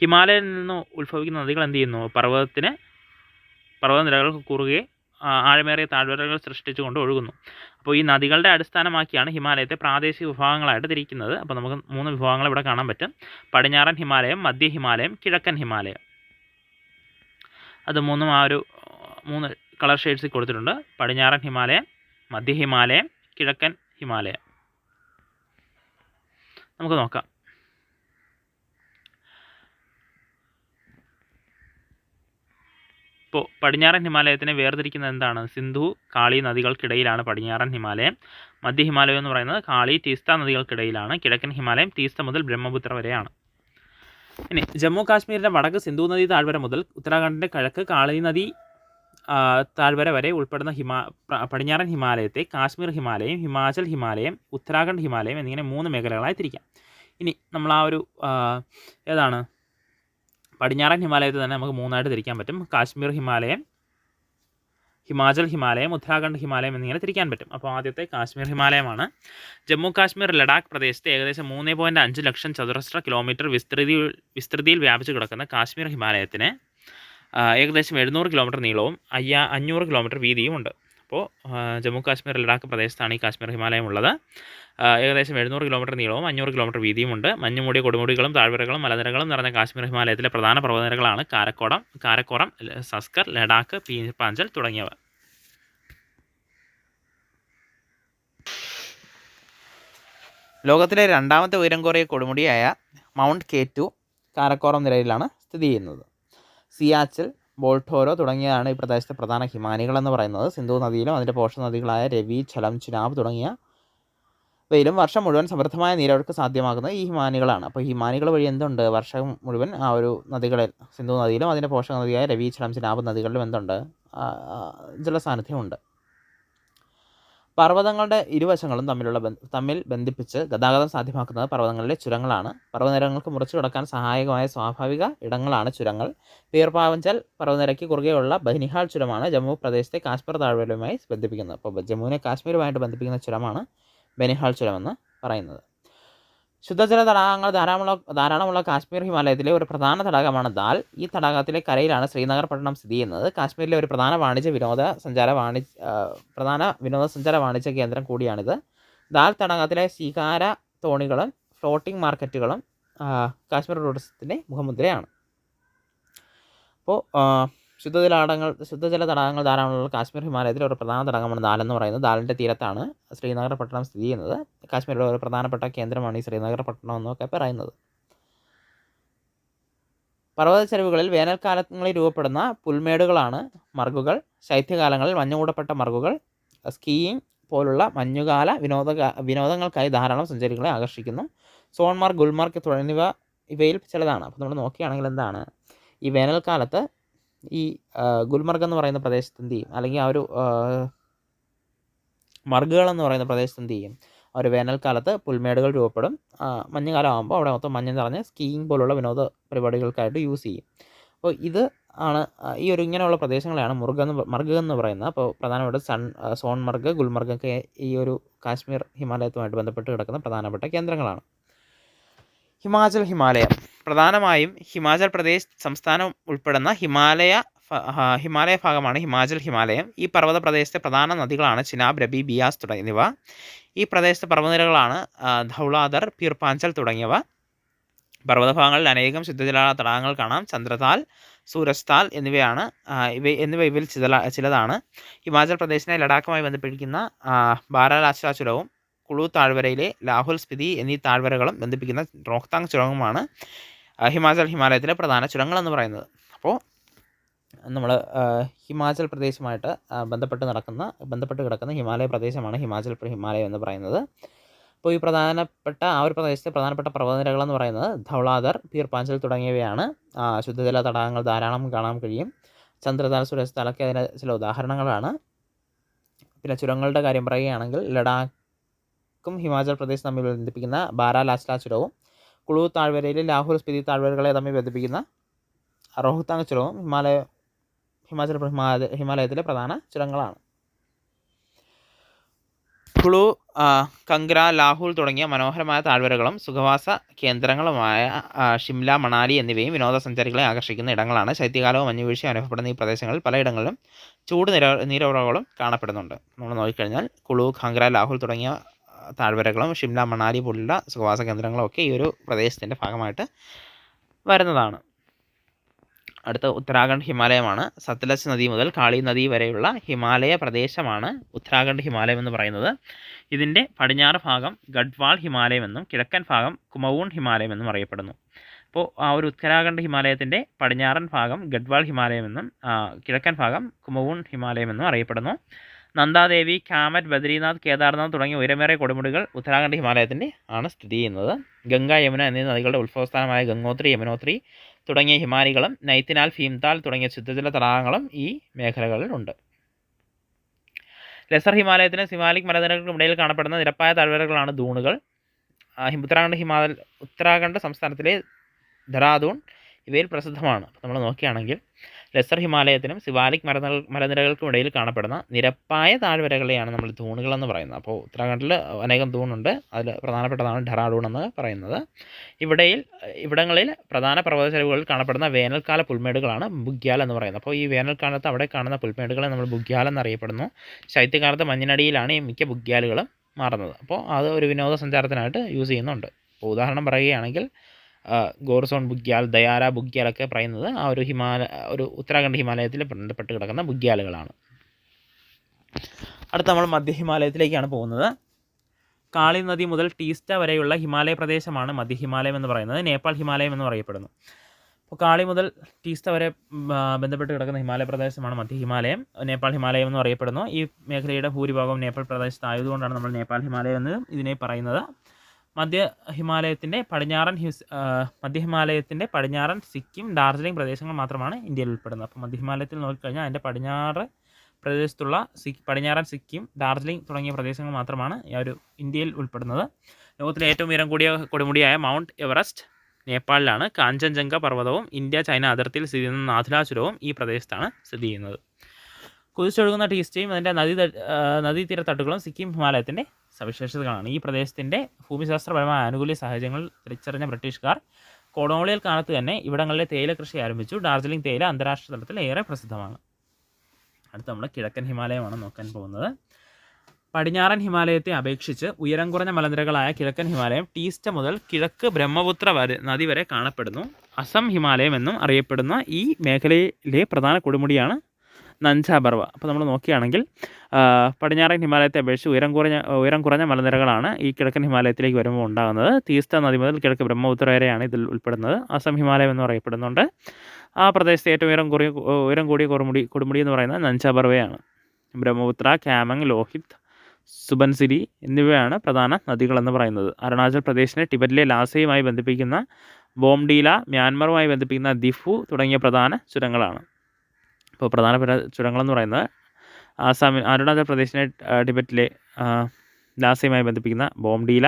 ഹിമാലയത്തിൽ നിന്ന് ഉത്ഭവിക്കുന്ന നദികൾ എന്ത് ചെയ്യുന്നു? പർവതത്തിന് പർവതനിരകൾ കുറുകെ ആഴമേറിയ താഴ്വരകൾ സൃഷ്ടിച്ചുകൊണ്ട് ഒഴുകുന്നു. അപ്പോൾ ഈ നദികളുടെ അടിസ്ഥാനമാക്കിയാണ് ഹിമാലയത്തെ പ്രാദേശിക വിഭാഗങ്ങളായിട്ട് തിരിക്കുന്നത്. അപ്പോൾ നമുക്ക് മൂന്ന് വിഭാഗങ്ങൾ ഇവിടെ കാണാൻ പറ്റും. പടിഞ്ഞാറൻ ഹിമാലയം മധ്യ ഹിമാലയം കിഴക്കൻ ഹിമാലയം. അത് മൂന്നും ആ ഒരു മൂന്ന് കളർ ഷെയ്ഡ്സിൽ കൊടുത്തിട്ടുണ്ട്. പടിഞ്ഞാറൻ ഹിമാലയം മധ്യ ഹിമാലയം കിഴക്കൻ ഹിമാലയം. നമുക്ക് നോക്കാം. ഇപ്പോൾ പടിഞ്ഞാറൻ ഹിമാലയത്തിനെ വേർതിരിക്കുന്നത് എന്താണ്? സിന്ധു കാളി നദികൾക്കിടയിലാണ് പടിഞ്ഞാറൻ ഹിമാലയം. മധ്യ ഹിമാലയം എന്ന് പറയുന്നത് കാളി തീസ്ത നദികൾക്കിടയിലാണ്. കിഴക്കൻ ഹിമാലയം തീസ്ത മുതൽ ബ്രഹ്മപുത്ര വരെയാണ്. ഇനി ജമ്മു കാശ്മീരിന്റെ വടക്ക് സിന്ധു നദി താഴ്വര മുതൽ ഉത്തരാഖണ്ഡിന്റെ കിഴക്ക് കാളി നദി താഴ്വര വരെ ഉൾപ്പെടുന്ന ഹിമാ പടിഞ്ഞാറൻ ഹിമാലയത്തെ കാശ്മീർ ഹിമാലയം ഹിമാചൽ ഹിമാലയം ഉത്തരാഖണ്ഡ് ഹിമാലയം എന്നിങ്ങനെ മൂന്ന് മേഖലകളായി തിരിക്കാം. ഇനി നമ്മൾ ആ ഒരു ഏതാണ്? പടിഞ്ഞാറൻ ഹിമാലയത്തിൽ തന്നെ നമുക്ക് മൂന്നായിട്ട് തിരിക്കാൻ പറ്റും. കാശ്മീർ ഹിമാലയം ഹിമാചൽ ഹിമാലയം ഉത്തരാഖണ്ഡ് ഹിമാലയം എന്നിങ്ങനെ തിരിക്കാൻ പറ്റും. അപ്പോൾ ആദ്യത്തെ കാശ്മീർ ഹിമാലയമാണ്. ജമ്മു കാശ്മീർ ലഡാക്ക് പ്രദേശത്ത് ഏകദേശം മൂന്ന് പോയിന്റ് അഞ്ച് ലക്ഷം ചതുരശ്ര കിലോമീറ്റർ വിസ്തൃതി വിസ്തൃതിയിൽ വ്യാപിച്ചു കിടക്കുന്ന കാശ്മീർ ഹിമാലയത്തിന് ഏകദേശം എഴുന്നൂറ് കിലോമീറ്റർ നീളവും അയ്യാ അഞ്ഞൂറ് കിലോമീറ്റർ വീതിയും ഉണ്ട് അപ്പോൾ ജമ്മു കാശ്മീർ ലഡാക്ക് പ്രദേശത്താണ് ഈ കാശ്മീർ ഹിമാലയം ഉള്ളത് ഏകദേശം എഴുന്നൂറ് കിലോമീറ്റർ നീളവും അഞ്ഞൂറ് കിലോമീറ്റർ വീതിയുമുണ്ട്. മഞ്ഞുമൂടിയ കൊടുമുടികളും താഴ്വരകളും മലനിരകളും നിറഞ്ഞ കാശ്മീർ ഹിമാലയത്തിലെ പ്രധാന പർവതനിരകളാണ് കാരക്കോടം കാരക്കോറം സസ്കർ ലഡാക്ക് പാഞ്ചൽ തുടങ്ങിയവ. ലോകത്തിലെ രണ്ടാമത്തെ ഉയരം കുറയ കൊടുമുടിയായ മൗണ്ട് കെ ടു കാരക്കോറം നിരയിലാണ് സ്ഥിതി ചെയ്യുന്നത്. സിയാച്ചിൽ ബോൾട്ടോരോ തുടങ്ങിയതാണ് ഈ പ്രദേശത്തെ പ്രധാന ഹിമാനികളെന്ന് പറയുന്നത്. സിന്ധു നദിയിലും അതിന്റെ പോഷക നദികളായ രവി ചലം ചുനാബ് തുടങ്ങിയ വെയിലും വർഷം മുഴുവൻ സമൃദ്ധമായ നീരൊഴുക്ക് സാധ്യമാക്കുന്നത് ഈ ഹിമാനികളാണ്. അപ്പോൾ ഹിമാനികൾ വഴി എന്തുണ്ട്? വർഷം മുഴുവൻ ആ ഒരു നദികളിൽ സിന്ധു നദിയിലും അതിന്റെ പോഷക നദിയായ രവി ചലം ചുനാബ് നദികളിലും എന്തുണ്ട്? ജലസാന്നിധ്യമുണ്ട്. പർവതങ്ങളുടെ ഇരുവശങ്ങളും തമ്മിലുള്ള തമ്മിൽ ബന്ധിപ്പിച്ച് ഗതാഗതം സാധ്യമാക്കുന്നത് പർവതങ്ങളിലെ ചുരങ്ങളാണ്. പർവതനിരകൾക്ക് മുറിച്ചു കടക്കാൻ സഹായകമായ സ്വാഭാവിക ഇടങ്ങളാണ് ചുരങ്ങൾ. പീർപ്പാവഞ്ചൽ പർവതനിരയ്ക്ക് കുറുകെയുള്ള ബനിഹാൾ ചുരമാണ് ജമ്മു പ്രദേശത്തെ കാശ്മീർ താഴ്വരയുമായി ബന്ധിപ്പിക്കുന്നത്. അപ്പോൾ ജമ്മുവിനെ കാശ്മീരുമായിട്ട് ബന്ധിപ്പിക്കുന്ന ചുരമാണ് ബനിഹാൾ ചുരമെന്ന് പറയുന്നത്. ശുദ്ധജല തടാകങ്ങൾ ധാരാളമുള്ള ധാരാളമുള്ള കാശ്മീർ ഹിമാലയത്തിലെ ഒരു പ്രധാന തടാകമാണ് ദാൽ. ഈ തടാകത്തിലെ കരയിലാണ് ശ്രീനഗർ പട്ടണം സ്ഥിതി ചെയ്യുന്നത്. കാശ്മീരിലെ ഒരു പ്രധാന വാണിജ്യ വിനോദ സഞ്ചാര വാണിജ്യ പ്രധാന വിനോദസഞ്ചാര വാണിജ്യ കേന്ദ്രം കൂടിയാണിത്. ദാൽ തടാകത്തിലെ ശികാര തോണികളും ഫ്ലോട്ടിംഗ് മാർക്കറ്റുകളും കാശ്മീർ ടൂറിസത്തിന്റെ മുഖമുദ്രയാണ്. അപ്പോൾ ശുദ്ധജല തടാകങ്ങൾ ശുദ്ധജല തടാകങ്ങൾ ധാരാളമുള്ള കാശ്മീർ ഹിമാലയത്തിലെ ഒരു പ്രധാന തടാകമാണ് ദാൽ എന്ന് പറയുന്നത്. ദാലിന്റെ തീരത്താണ് ശ്രീനഗർ പട്ടണം സ്ഥിതി ചെയ്യുന്നത്. കാശ്മീരിലെ ഒരു പ്രധാനപ്പെട്ട കേന്ദ്രമാണ് ഈ ശ്രീനഗർ പട്ടണം എന്നൊക്കെ പറയുന്നത്. പർവത ചെരുവുകളിൽ വേനൽക്കാലങ്ങളിൽ രൂപപ്പെടുന്ന പുൽമേടുകളാണ് മർഗുകൾ. ശൈത്യകാലങ്ങളിൽ മഞ്ഞുകൂടപ്പെട്ട മർഗുകൾ. സ്കീയിങ് പോലുള്ള മഞ്ഞുകാല വിനോദ വിനോദങ്ങൾക്കായി ധാരാളം സഞ്ചാരികളെ ആകർഷിക്കുന്നു. സോൺമാർഗ് ഗുൽമാർഗ് തുടങ്ങിയവ ഇവയിൽ ചിലതാണ്. അപ്പോൾ നമ്മൾ നോക്കുകയാണെങ്കിൽ എന്താണ്? ഈ വേനൽക്കാലത്ത് ഈ ഗുൽമർഗ് എന്ന് പറയുന്ന പ്രദേശത്ത് എന്ത് ചെയ്യും? അല്ലെങ്കിൽ ആ ഒരു മർഗുകൾ എന്ന് പറയുന്ന പ്രദേശത്ത് എന്ത് ചെയ്യും? ഒരു വേനൽക്കാലത്ത് പുൽമേടുകൾ രൂപപ്പെടും. മഞ്ഞുകാലം ആകുമ്പോൾ അവിടെ മൊത്തം മഞ്ഞ് നിറഞ്ഞ് സ്കീയിങ് പോലുള്ള വിനോദ പരിപാടികൾക്കായിട്ട് യൂസ് ചെയ്യും. അപ്പോൾ ഇത് ആണ് ഈ ഒരു ഇങ്ങനെയുള്ള പ്രദേശങ്ങളെയാണ് മുർഗ് എന്ന് മർഗ് എന്ന് പറയുന്നത്. അപ്പോൾ പ്രധാനപ്പെട്ട സൺ സോൺ സോൺമർഗ് ഗുൽമർഗ് ഒക്കെ ഈ ഒരു കാശ്മീർ ഹിമാലയത്തുമായിട്ട് ബന്ധപ്പെട്ട് കിടക്കുന്ന പ്രധാനപ്പെട്ട കേന്ദ്രങ്ങളാണ്. ഹിമാചൽ ഹിമാലയം. പ്രധാനമായും ഹിമാചൽ പ്രദേശ് സംസ്ഥാനം ഉൾപ്പെടുന്ന ഹിമാലയ ഹിമാലയ ഭാഗമാണ് ഹിമാചൽ ഹിമാലയം. ഈ പർവത പ്രദേശത്തെ പ്രധാന നദികളാണ് ചിനാബ് രബി ബിയാസ് തുടങ്ങിയവ ഈ പ്രദേശത്തെ പർവതനിരകളാണ് ധൗളാദർ പീർപ്പാഞ്ചൽ തുടങ്ങിയവ. പർവതഭാഗങ്ങളിൽ അനേകം ശുദ്ധജല തടാകങ്ങൾ കാണാം. ചന്ദ്രതാൽ സൂരജ്താൽ എന്നിവയാണ് ഇവ എന്നിവ ഇവയിൽ ചില ചിലതാണ്. ഹിമാചൽ പ്രദേശിനെ ലഡാക്കുമായി ബന്ധിപ്പിക്കുന്ന ബാരാലാശ്ര ചുരവും കുളു താഴ്വരയിലെ ലാഹുൽ സ്പിതി എന്നീ താഴ്വരകളും ബന്ധിപ്പിക്കുന്ന റോഹ്താങ് ചുരങ്ങളുമാണ് ആ, ഹിമാചൽ ഹിമാലയത്തിലെ പ്രധാന ചുരങ്ങൾ എന്ന് പറയുന്നത് അപ്പോൾ നമ്മൾ ഹിമാചൽ പ്രദേശുമായിട്ട് ബന്ധപ്പെട്ട് നടക്കുന്ന ബന്ധപ്പെട്ട് കിടക്കുന്ന ഹിമാലയ പ്രദേശമാണ് ഹിമാചൽ ഹിമാലയം എന്ന് പറയുന്നത്. അപ്പോൾ അപ്പോൾ ഈ പ്രധാനപ്പെട്ട ആ ഒരു പ്രദേശത്തെ പ്രധാനപ്പെട്ട പർവതനിരകളെന്ന് പറയുന്നത് ധൗളാദർ പീർപ്പാഞ്ചൽ തുടങ്ങിയവയാണ്. ശുദ്ധജല തടാകങ്ങൾ ധാരാളം കാണാൻ കഴിയും. ചന്ദ്രതാൽ സുരസ്ഥാലൊക്കെ അതിന് ചില ഉദാഹരണങ്ങളാണ്. പിന്നെ ചുരങ്ങളുടെ കാര്യം പറയുകയാണെങ്കിൽ ലഡാക്കും ഹിമാചൽ പ്രദേശ് തമ്മിൽ ബന്ധിപ്പിക്കുന്ന ബാരാലാസ്ല ചുരവും കുളു താഴ്വരയിലെ ലാഹോർ സ്പിതി താഴ്വരകളെ തമ്മിൽ ബന്ധിപ്പിക്കുന്ന റോഹ്താങ് ചുരവും ഹിമാലയ ഹിമാചൽ ഹിമാലയത്തിലെ പ്രധാന ചുരങ്ങളാണ്. കുളു കംഗ്ര ലാഹുൽ തുടങ്ങിയ മനോഹരമായ താഴ്വരകളും സുഖവാസ കേന്ദ്രങ്ങളുമായ ഷിംല മണാലി എന്നിവയും വിനോദസഞ്ചാരികളെ ആകർഷിക്കുന്ന ഇടങ്ങളാണ് ശൈത്യകാലവും മഞ്ഞുവീഴ്ചയും അനുഭവപ്പെടുന്ന ഈ പ്രദേശങ്ങളിൽ പലയിടങ്ങളിലും ചൂട് നിര നീരവറകളും കാണപ്പെടുന്നുണ്ട്. നമ്മൾ നോക്കിക്കഴിഞ്ഞാൽ കുളു ഖാങ്ര ലാഹുൽ തുടങ്ങിയ താഴ്വരകളും ഷിംല മണാലി പോലുള്ള സുഖവാസ കേന്ദ്രങ്ങളും ഒക്കെ ഈ ഒരു പ്രദേശത്തിന്റെ ഭാഗമായിട്ട് വരുന്നതാണ്. അടുത്ത ഉത്തരാഖണ്ഡ് ഹിമാലയമാണ്. സത്ലജ് നദി മുതൽ കാളി നദി വരെയുള്ള ഹിമാലയ പ്രദേശമാണ് ഉത്തരാഖണ്ഡ് ഹിമാലയം എന്ന് പറയുന്നത്. ഇതിന്റെ പടിഞ്ഞാറ് ഭാഗം ഗഡ്വാൾ ഹിമാലയം എന്നും കിഴക്കൻ ഭാഗം കുമവൂൺ ഹിമാലയം എന്നും അറിയപ്പെടുന്നു. അപ്പോൾ ആ ഒരു ഉത്തരാഖണ്ഡ് ഹിമാലയത്തിന്റെ പടിഞ്ഞാറൻ ഭാഗം ഗഡ്വാൾ ഹിമാലയം എന്നും കിഴക്കൻ ഭാഗം കുമവൂൺ ഹിമാലയം എന്നും അറിയപ്പെടുന്നു. നന്ദാദേവി കാമറ്റ് ബദ്രീനാഥ് കേദാർനാഥ് തുടങ്ങിയ ഉയരമേറിയ കൊടുമുടികൾ ഉത്തരാഖണ്ഡ് ഹിമാലയത്തിന്റെ ആണ് സ്ഥിതി ചെയ്യുന്നത്. ഗംഗ യമുന എന്നീ നദികളുടെ ഉത്ഭവസ്ഥാനമായ ഗംഗോത്രി യമുനോത്രി തുടങ്ങിയ ഹിമാലികളും നൈത്തിനാൽ ഭീംതാൽ തുടങ്ങിയ ശുദ്ധജല തടാകങ്ങളും ഈ മേഖലകളിലുണ്ട് ലെസർ ഹിമാലയത്തിന് സിമാലിക് മലനിരകൾക്കും ഇടയിൽ കാണപ്പെടുന്ന നിരപ്പായ താഴ്വരകളാണ് ദൂണുകൾ ഉത്തരാഖണ്ഡ് ഹിമാലയ ഉത്തരാഖണ്ഡ് സംസ്ഥാനത്തിലെ ധറാദൂൺ ഇവയിൽ പ്രസിദ്ധമാണ്. നമ്മൾ നോക്കുകയാണെങ്കിൽ ലെസർ ഹിമാലയത്തിനും സിവാലിക് മലനിരകൾ മലനിരകൾക്കും ഇടയിൽ കാണപ്പെടുന്ന നിരപ്പായ താഴ്വരകളെയാണ് നമ്മൾ തൂണുകളെന്ന് പറയുന്നത്. അപ്പോൾ ഉത്തരാഖണ്ഡിൽ അനേകം തൂണുണ്ട്. അതിൽ പ്രധാനപ്പെട്ടതാണ് ഡെറാഡൂൺ എന്ന് പറയുന്നത്. ഇവിടെയിൽ ഇവിടങ്ങളിൽ പ്രധാന പർവതചരിവുകളിൽ കാണപ്പെടുന്ന വേനൽക്കാല പുൽമേടുകളാണ് ബുഗ്യാൽ എന്ന് പറയുന്നത്. അപ്പോൾ ഈ വേനൽക്കാലത്ത് അവിടെ കാണുന്ന പുൽമേടുകളെ നമ്മൾ ബുഗ്യാൽ എന്നറിയപ്പെടുന്നു. ശൈത്യകാലത്ത് മഞ്ഞിനടിയിലാണ് ഈ മിക്ക ബുഗ്യാലുകളും മാറുന്നത്. അപ്പോൾ അത് ഒരു വിനോദസഞ്ചാരത്തിനായിട്ട് യൂസ് ചെയ്യുന്നുണ്ട്. ഉദാഹരണം പറയുകയാണെങ്കിൽ ഗോർസോൺ ബുഗ്യാൽ ദയാര ബുഗ്യാലൊക്കെ പറയുന്നത് ആ ഒരു ഹിമാല ഒരു ഉത്തരാഖണ്ഡ് ഹിമാലയത്തിൽ ബന്ധപ്പെട്ട് കിടക്കുന്ന ബുഗ്യാലുകളാണ്. അടുത്ത നമ്മൾ മധ്യ ഹിമാലയത്തിലേക്കാണ് പോകുന്നത്. കാളി നദി മുതൽ ടീസ്റ്റ വരെയുള്ള ഹിമാലയ പ്രദേശമാണ് മധ്യ ഹിമാലയം എന്ന് പറയുന്നത്. നേപ്പാൾ ഹിമാലയം എന്ന് പറയപ്പെടുന്നു. അപ്പോൾ കാളി മുതൽ ടീസ്റ്റ വരെ ബന്ധപ്പെട്ട് കിടക്കുന്ന ഹിമാലയ പ്രദേശമാണ് മധ്യ ഹിമാലയം. നേപ്പാൾ ഹിമാലയം എന്ന് അറിയപ്പെടുന്നു ഈ മേഖലയുടെ ഭൂരിഭാഗവും നേപ്പാൾ പ്രദേശത്തായതുകൊണ്ടാണ് നമ്മൾ നേപ്പാൾ ഹിമാലയം എന്ന് ഇതിനെ പറയുന്നത്. മധ്യ ഹിമാലയത്തിന്റെ പടിഞ്ഞാറൻ ഹിസ് മധ്യ ഹിമാലയത്തിന്റെ പടിഞ്ഞാറൻ സിക്കിം ഡാർജിലിംഗ് പ്രദേശങ്ങൾ മാത്രമാണ് ഇന്ത്യയിൽ ഉൾപ്പെടുന്നത്. അപ്പോൾ മധ്യ ഹിമാലയത്തിൽ നോക്കിക്കഴിഞ്ഞാൽ അതിന്റെ പടിഞ്ഞാറ് പ്രദേശത്തുള്ള സി പടിഞ്ഞാറൻ സിക്കിം ഡാർജിലിംഗ് തുടങ്ങിയ പ്രദേശങ്ങൾ മാത്രമാണ് ഈ ഒരു ഇന്ത്യയിൽ ഉൾപ്പെടുന്നത്. ലോകത്തിലെ ഏറ്റവും ഉയരം കൂടിയ കൊടുമുടിയായ മൗണ്ട് എവറസ്റ്റ് നേപ്പാളിലാണ്. കാഞ്ചൻജംഗ പർവതവും ഇന്ത്യ ചൈന അതിർത്തിയിൽ സ്ഥിതി ചെയ്യുന്ന നാഥുലാചുരവും ഈ പ്രദേശത്താണ് സ്ഥിതി ചെയ്യുന്നത്. കുതിച്ചൊഴുകുന്ന ടീസ്റ്റയും അതിന്റെ നദീ നദീതീരത്തട്ടുകളും സിക്കിം ഹിമാലയത്തിന്റെ സവിശേഷതകളാണ്. ഈ പ്രദേശത്തിന്റെ ഭൂമിശാസ്ത്രപരമായ ആനുകൂല്യ സാഹചര്യങ്ങൾ തിരിച്ചറിഞ്ഞ ബ്രിട്ടീഷുകാർ കൊളോണിയൽ കാലത്ത് തന്നെ ഇവിടങ്ങളിലെ തേയില കൃഷി ആരംഭിച്ചു. ഡാർജിലിംഗ് തേയില അന്താരാഷ്ട്ര തലത്തിൽ ഏറെ പ്രസിദ്ധമാണ്. അടുത്ത നമ്മൾ കിഴക്കൻ ഹിമാലയമാണ് നോക്കാൻ പോകുന്നത്. പടിഞ്ഞാറൻ ഹിമാലയത്തെ അപേക്ഷിച്ച് ഉയരം കുറഞ്ഞ മലനിരകളായ കിഴക്കൻ ഹിമാലയം ടീസ്റ്റ മുതൽ കിഴക്ക് ബ്രഹ്മപുത്ര വരെ നദി വരെ കാണപ്പെടുന്നു. അസം ഹിമാലയം എന്നും അറിയപ്പെടുന്ന ഈ മേഖലയിലെ പ്രധാന കൊടുമുടിയാണ് നഞ്ചാബർവ അപ്പോൾ നമ്മൾ നോക്കുകയാണെങ്കിൽ പടിഞ്ഞാറൻ ഹിമാലയത്തെ അപേക്ഷിച്ച് ഉയരം കുറഞ്ഞ ഉയരം കുറഞ്ഞ മലനിരകളാണ് ഈ കിഴക്കൻ ഹിമാലയത്തിലേക്ക് വരുമ്പോൾ ഉണ്ടാകുന്നത്. തീസ്ത നദി മുതൽ കിഴക്ക് ബ്രഹ്മപുത്ര വരെയാണ് ഇതിൽ ഉൾപ്പെടുന്നത്. അസം ഹിമാലയം എന്ന് പറയപ്പെടുന്നുണ്ട്. ആ പ്രദേശത്തെ ഏറ്റവും ഉയരം കൂടിയ ഉയരം കൂടിയ കൊടുമുടി കൊടുമുടി എന്ന് പറയുന്നത് നഞ്ചാബർവയാണ് ബ്രഹ്മപുത്ര ക്യാമങ് ലോഹിത് സുബൻസിരി എന്നിവയാണ് പ്രധാന നദികളെന്ന് പറയുന്നത്. അരുണാചൽ പ്രദേശിനെ ടിബറ്റിലെ ലാസയുമായി ബന്ധിപ്പിക്കുന്ന ബോംഡീല മ്യാൻമറുമായി ബന്ധിപ്പിക്കുന്ന ദിഫു തുടങ്ങിയ പ്രധാന ചുരങ്ങളാണ്. ഇപ്പോൾ പ്രധാനപ്പെട്ട ചുരങ്ങളെന്ന് പറയുന്നത് ആസാമിൽ അരുണാചൽ പ്രദേശിനെ ടിബറ്റിലെ ലാസയുമായി ബന്ധിപ്പിക്കുന്ന ബോംഡീല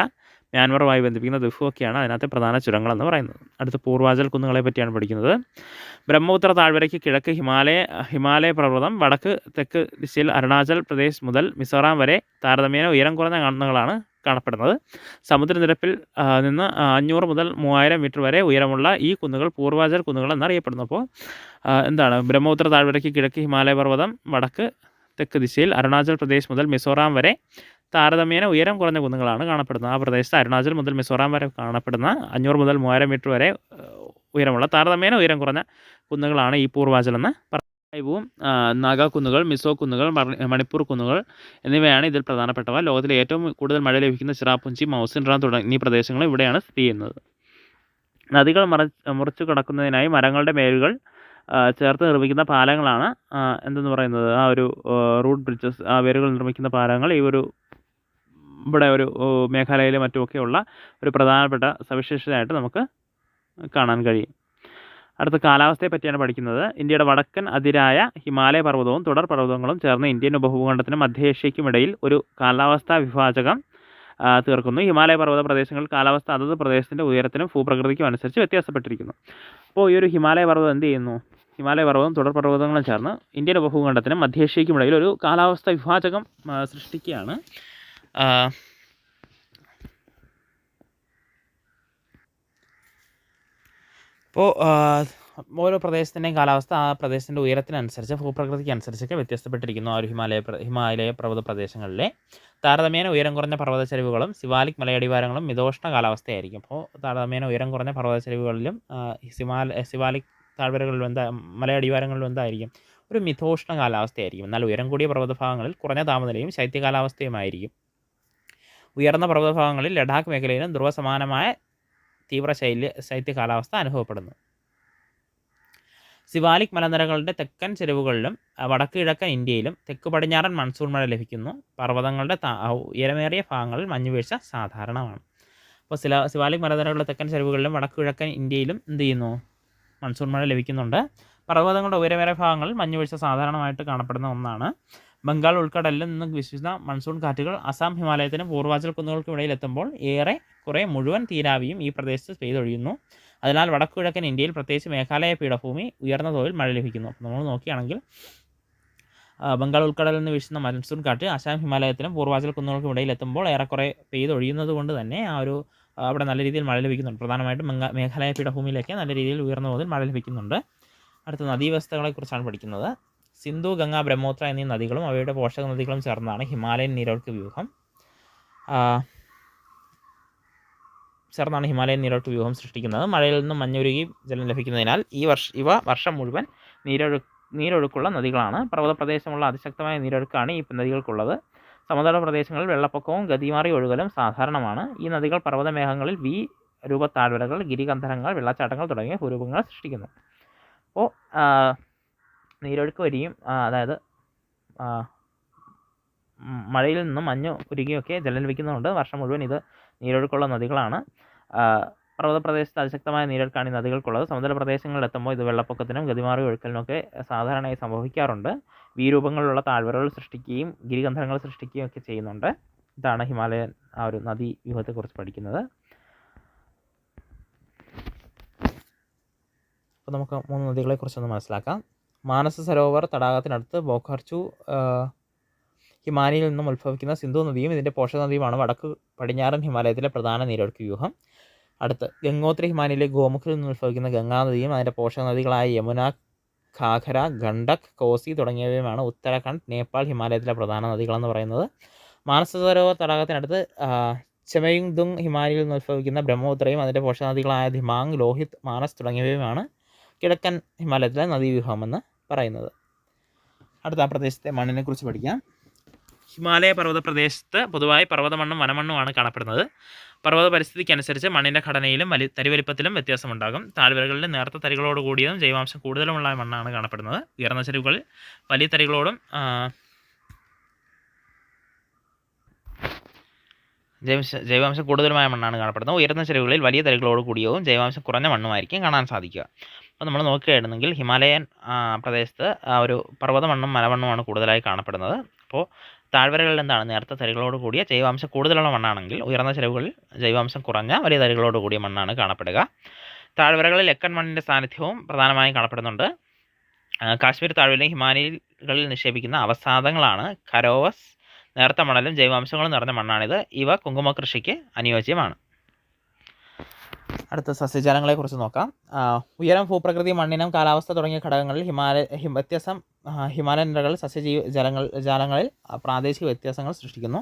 മ്യാൻമറുമായി ബന്ധിപ്പിക്കുന്ന ദിഫു ഒക്കെയാണ് അതിനകത്തെ പ്രധാന ചുരങ്ങളെന്ന് പറയുന്നത്. അടുത്ത പൂർവാചൽ കുന്നുകളെ പറ്റിയാണ് പഠിക്കുന്നത്. ബ്രഹ്മപുത്ര താഴ്വരയ്ക്ക് കിഴക്ക് ഹിമാലയ ഹിമാലയ പർവതം വടക്ക് തെക്ക് ദിശയിൽ അരുണാചൽ പ്രദേശ് മുതൽ മിസോറാം വരെ താരതമ്യേന ഉയരം കുറഞ്ഞ കുന്നുകളാണ് കാണപ്പെടുന്നത്. സമുദ്രനിരപ്പിൽ നിന്ന് അഞ്ഞൂറ് മുതൽ മൂവായിരം മീറ്റർ വരെ ഉയരമുള്ള ഈ കുന്നുകൾ പൂർവാചൽ കുന്നുകൾ എന്നറിയപ്പെടുന്നു. അപ്പോൾ എന്താണ്? ബ്രഹ്മപുത്ര താഴ്വരയ്ക്ക് കിഴക്ക് ഹിമാലയ പർവതം വടക്ക് തെക്ക് ദിശയിൽ അരുണാചൽ പ്രദേശ് മുതൽ മിസോറാം വരെ താരതമ്യേന ഉയരം കുറഞ്ഞ കുന്നുകളാണ് കാണപ്പെടുന്നത്. ആ പ്രദേശത്ത് അരുണാചൽ മുതൽ മിസോറാം വരെ കാണപ്പെടുന്ന അഞ്ഞൂറ് മുതൽ മൂവായിരം മീറ്റർ വരെ ഉയരമുള്ള താരതമ്യേന ഉയരം കുറഞ്ഞ കുന്നുകളാണ് ഈ പൂർവാചൽ എന്ന് പറയുവും നാഗ കുന്നുകൾ മിസോ കുന്നുകൾ മണിപ്പൂർ കുന്നുകൾ എന്നിവയാണ് ഇതിൽ പ്രധാനപ്പെട്ടവ. ലോകത്തിലെ ഏറ്റവും കൂടുതൽ മഴ ലഭിക്കുന്ന ചിറാപുഞ്ചി മൗസിൻറാം തുടങ്ങിയ പ്രദേശങ്ങൾ ഇവിടെയാണ് സ്ഥിതി ചെയ്യുന്നത്. നദികൾ മറ മുറിച്ചു കടക്കുന്നതിനായി മരങ്ങളുടെ മേലുകൾ ചേർത്ത് നിർമ്മിക്കുന്ന പാലങ്ങളാണ് എന്തെന്ന് പറയുന്നത്? ആ ഒരു റൂട്ട് ബ്രിഡ്ജസ് ആ വേരുകൾ നിർമ്മിക്കുന്ന പാലങ്ങൾ ഈ ഒരു ഇവിടെ ഒരു മേഘാലയയിലും മറ്റുമൊക്കെയുള്ള ഒരു പ്രധാനപ്പെട്ട സവിശേഷതയായിട്ട് നമുക്ക് കാണാൻ കഴിയും. അടുത്ത കാലാവസ്ഥയെ പറ്റിയാണ് പഠിക്കുന്നത്. ഇന്ത്യയുടെ വടക്കൻ അതിരായ ഹിമാലയ പർവതവും തുടർ പർവതങ്ങളും ചേർന്ന് ഇന്ത്യൻ ഉപഭൂഖണ്ഡത്തിനും മധ്യേഷ്യയ്ക്കുമിടയിൽ ഒരു കാലാവസ്ഥാ വിഭാജകം തീർക്കുന്നു. ഹിമാലയ പർവത പ്രദേശങ്ങൾ കാലാവസ്ഥ അതത് പ്രദേശത്തിന്റെ ഉയരത്തിനും ഭൂപ്രകൃതിക്കും അനുസരിച്ച് വ്യത്യാസപ്പെട്ടിരിക്കുന്നു. അപ്പോൾ ഈ ഒരു ഹിമാലയ പർവതം എന്ത് ചെയ്യുന്നു? ഹിമാലയ പർവതം തുടർ പർവതങ്ങളും ചേർന്ന് ഇന്ത്യൻ ഉപഭൂഖണ്ഡത്തിനും മധ്യേഷ്യയ്ക്കുമിടയിൽ ഒരു കാലാവസ്ഥ വിഭാജകം സൃഷ്ടിക്കുകയാണ്. അപ്പോൾ ഓരോ പ്രദേശത്തിന്റെയും കാലാവസ്ഥ ആ പ്രദേശത്തിന്റെ ഉയരത്തിനനുസരിച്ച് ഭൂപ്രകൃതിക്ക് അനുസരിച്ചൊക്കെ വ്യത്യസ്തപ്പെട്ടിരിക്കുന്നു ആ ഒരു ഹിമാലയ ഹിമാലയ പർവത പ്രദേശങ്ങളിലെ. താരതമ്യേന ഉയരം കുറഞ്ഞ പർവത ചരിവുകളും സിവാലിക് മലയടിവാരങ്ങളും മിതോഷ്ണ കാലാവസ്ഥയായിരിക്കും. അപ്പോൾ താരതമ്യേന ഉയരം കുറഞ്ഞ പർവത ചരിവുകളിലും ഹിമാല സിവാലിക് താഴ്വരകളിലും എന്താ മലയടിവാരങ്ങളിലും എന്തായിരിക്കും? ഒരു മിതോഷ്ണ കാലാവസ്ഥയായിരിക്കും. എന്നാൽ ഉയരം കൂടിയ പർവതഭാഗങ്ങളിൽ കുറഞ്ഞ താപനിലയും ശൈത്യകാലാവസ്ഥയുമായിരിക്കും. ഉയർന്ന പർവതഭാഗങ്ങളിൽ ലഡാക്ക് മേഖലയിലും ധ്രുവ സമാനമായ തീവ്ര ശൈല്യ ശൈത്യ കാലാവസ്ഥ അനുഭവപ്പെടുന്നു. സിവാലിക് മലനിരകളുടെ തെക്കൻ ചെരുവുകളിലും വടക്ക് കിഴക്കൻ ഇന്ത്യയിലും തെക്ക് പടിഞ്ഞാറൻ മൺസൂൺ മഴ ലഭിക്കുന്നു. പർവതങ്ങളുടെ ഉയരമേറിയ ഭാഗങ്ങളിൽ മഞ്ഞുവീഴ്ച സാധാരണമാണ്. അപ്പോൾ സില സിവാലിക് മലനിരകളുടെ തെക്കൻ ചെരുവുകളിലും വടക്ക് കിഴക്കൻ ഇന്ത്യയിലും എന്ത് ചെയ്യുന്നു? മൺസൂൺ മഴ ലഭിക്കുന്നുണ്ട്. പർവതങ്ങളുടെ ഉയരമേറിയ ഭാഗങ്ങളിൽ മഞ്ഞുവീഴ്ച സാധാരണമായിട്ട് കാണപ്പെടുന്ന ഒന്നാണ്. ബംഗാൾ ഉൾക്കടലിൽ നിന്ന് വിശ്വസിക്കുന്ന മൺസൂൺ കാറ്റുകൾ അസാം ഹിമാലയത്തിനും പൂർവാചൽ കുന്നുകൾക്കും ഇടയിൽ എത്തുമ്പോൾ ഏറെ കുറേ മുഴുവൻ തീരാവിയും ഈ പ്രദേശത്ത് പെയ്തൊഴിയുന്നു. അതിനാൽ വടക്കു കിഴക്കൻ ഇന്ത്യയിൽ പ്രത്യേകിച്ച് മേഘാലയ പീഠഭൂമി ഉയർന്ന തോതിൽ മഴ ലഭിക്കുന്നു. നമ്മൾ നോക്കുകയാണെങ്കിൽ ബംഗാൾ ഉൾക്കടലിൽ നിന്ന് വീശുന്ന മൺസൂൺ കാറ്റ് അസാം ഹിമാലയത്തിനും പൂർവാചൽ കുന്നുകൾക്കും ഇടയിൽ എത്തുമ്പോൾ ഏറെക്കുറെ പെയ്തൊഴിയുന്നത് കൊണ്ട് തന്നെ ആ ഒരു അവിടെ നല്ല രീതിയിൽ മഴ ലഭിക്കുന്നുണ്ട്. പ്രധാനമായിട്ടും ബംഗാ മേഘാലയ പീഠഭൂമിയിലേക്ക് നല്ല രീതിയിൽ ഉയർന്ന തോതിൽ മഴ ലഭിക്കുന്നുണ്ട്. അടുത്ത നദീവ്യവസ്ഥകളെക്കുറിച്ചാണ് പഠിക്കുന്നത്. സിന്ധു ഗംഗ ബ്രഹ്മോത്ര എന്നീ നദികളും അവയുടെ പോഷക നദികളും ചേർന്നതാണ് ഹിമാലയൻ നീരൊഴുക്ക് വ്യൂഹം. ചേർന്നാണ് ഹിമാലയൻ നീരൊഴുക്ക് വ്യൂഹം സൃഷ്ടിക്കുന്നത്. മഴയിൽ നിന്നും മഞ്ഞുരുകി ജലം ലഭിക്കുന്നതിനാൽ ഈ വർഷ ഇവ വർഷം മുഴുവൻ നീരൊഴു നീരൊഴുക്കുള്ള നദികളാണ്. പർവത പ്രദേശമുള്ള അതിശക്തമായ നീരൊഴുക്കാണ് ഈ നദികൾക്കുള്ളത്. സമതല പ്രദേശങ്ങളിൽ വെള്ളപ്പൊക്കവും ഗതിമാറി ഒഴുകലും സാധാരണമാണ്. ഈ നദികൾ പർവത മേഘങ്ങളിൽ വി രൂപ താഴ്വരകൾ ഗിരികന്ധരങ്ങൾ വെള്ളച്ചാട്ടങ്ങൾ തുടങ്ങിയ ഭൂരൂപങ്ങൾ സൃഷ്ടിക്കുന്നു. അപ്പോൾ നീരൊഴുക്ക് വരികയും അതായത് മഴയിൽ നിന്നും മഞ്ഞ് ഉരുകിയൊക്കെ ജലം ലഭിക്കുന്നതുകൊണ്ട് വർഷം മുഴുവൻ ഇത് നീരൊഴുക്കുള്ള നദികളാണ്. പർവത പ്രദേശത്ത് അതിശക്തമായ നീരൊഴുക്കാണ് ഈ നദികൾക്കുള്ളത്. സമുദ്ര പ്രദേശങ്ങളിൽ എത്തുമ്പോൾ ഇത് വെള്ളപ്പൊക്കത്തിനും ഗതിമാറി ഒഴുക്കലിനൊക്കെ സാധാരണയായി സംഭവിക്കാറുണ്ട്. വീരൂപങ്ങളിലുള്ള താഴ്വരകൾ സൃഷ്ടിക്കുകയും ഗിരിഗന്ധങ്ങൾ സൃഷ്ടിക്കുകയും ഒക്കെ ചെയ്യുന്നുണ്ട്. ഇതാണ് ഹിമാലയൻ ആ ഒരു നദീ വ്യൂഹത്തെക്കുറിച്ച് പഠിക്കുന്നത്. അപ്പോൾ നമുക്ക് മൂന്ന് നദികളെക്കുറിച്ചൊന്ന് മനസ്സിലാക്കാം. മാനസ സരോവർ തടാകത്തിനടുത്ത് ബോഖർച്ചു ഹിമാനിയിൽ നിന്നും ഉത്ഭവിക്കുന്ന സിന്ധു നദിയും ഇതിന്റെ പോഷക നദിയുമാണ് വടക്ക് പടിഞ്ഞാറൻ ഹിമാലയത്തിലെ പ്രധാന നീരൊഴുക്ക് വ്യൂഹം. അടുത്ത് ഗംഗോത്രി ഹിമാലയിലെ ഗോമുഖിൽ നിന്നും ഉത്ഭവിക്കുന്ന ഗംഗാ നദിയും അതിന്റെ പോഷക നദികളായ യമുന ഘാഘര ഗണ്ഡക് കോസി തുടങ്ങിയവയുമാണ് ഉത്തരാഖണ്ഡ് നേപ്പാൾ ഹിമാലയത്തിലെ പ്രധാന നദികളെന്ന് പറയുന്നത്. മാനസ സരോവർ തടാകത്തിനടുത്ത് ചെമയുങ് ദുങ് ഹിമാലയിൽ നിന്ന് ഉത്ഭവിക്കുന്ന ബ്രഹ്മപുത്രയും അതിന്റെ പോഷക നദികളായ ധിമാങ് ലോഹിത് മാനസ് തുടങ്ങിയവയുമാണ് കിഴക്കൻ ഹിമാലയത്തിലെ നദീവ്യൂഹമെന്ന് പറയുന്നത്. അടുത്ത ആ പ്രദേശത്തെ മണ്ണിനെക്കുറിച്ച് പഠിക്കാം. ഹിമാലയ പർവത പ്രദേശത്ത് പൊതുവായി പർവതമണ്ണും വനമണ്ണുമാണ് കാണപ്പെടുന്നത്. പർവത പരിസ്ഥിതിക്കനുസരിച്ച് മണ്ണിന്റെ ഘടനയിലും വലി തരിവലിപ്പത്തിലും വ്യത്യാസമുണ്ടാകും. താഴ്വരകളിലെ നേർത്ത തരികളോട് കൂടിയതും ജൈവാംശം കൂടുതലുമുള്ള മണ്ണാണ് കാണപ്പെടുന്നത്. ഉയർന്ന ചെരുവുകളിൽ വലിയ തരികളോടും ജൈവംശ ജൈവാംശം കൂടുതലുമായ മണ്ണാണ് കാണപ്പെടുന്നത്. ഉയർന്ന ചെരുവുകളിൽ വലിയ തരികളോട് കൂടിയവും ജൈവാംശം കുറഞ്ഞ മണ്ണുമായിരിക്കും കാണാൻ സാധിക്കുക. അപ്പോൾ നമ്മൾ നോക്കുകയായിരുന്നെങ്കിൽ ഹിമാലയൻ പ്രദേശത്ത് ഒരു പർവത മണ്ണും മലമണ്ണുമാണ് കൂടുതലായി കാണപ്പെടുന്നത്. അപ്പോൾ താഴ്വരകളിൽ എന്താണ്? നേർത്ത തരികളോട് കൂടിയ ജൈവാംശം കൂടുതലുള്ള മണ്ണാണെങ്കിൽ ഉയർന്ന ചെരുവുകളിൽ ജൈവാംശം കുറഞ്ഞ വലിയ തരികളോട് കൂടിയ മണ്ണാണ് കാണപ്പെടുക. താഴ്വരകളിൽ എക്കൻ മണ്ണിന്റെ സാന്നിധ്യവും പ്രധാനമായും കാണപ്പെടുന്നുണ്ട്. കാശ്മീർ താഴ്വരയിലെ ഹിമാലയകളിൽ നിക്ഷേപിക്കുന്ന അവസാദങ്ങളാണ് കരോവസ് നേർത്ത മണലും ജൈവാംശങ്ങളും നിറഞ്ഞ മണ്ണാണിത്. ഇവ കുങ്കുമ കൃഷിക്ക് അനുയോജ്യമാണ്. അടുത്ത സസ്യജാലങ്ങളെക്കുറിച്ച് നോക്കാം. ഉയരം ഭൂപ്രകൃതി മണ്ണിനം കാലാവസ്ഥ തുടങ്ങിയ ഘടകങ്ങളിൽ ഹിമാലയ വ്യത്യാസം വ്യത്യസ്തം നിരകൾ സസ്യജീവ ജലങ്ങൾ ജാലങ്ങളിൽ പ്രാദേശിക വ്യത്യാസങ്ങൾ സൃഷ്ടിക്കുന്നു.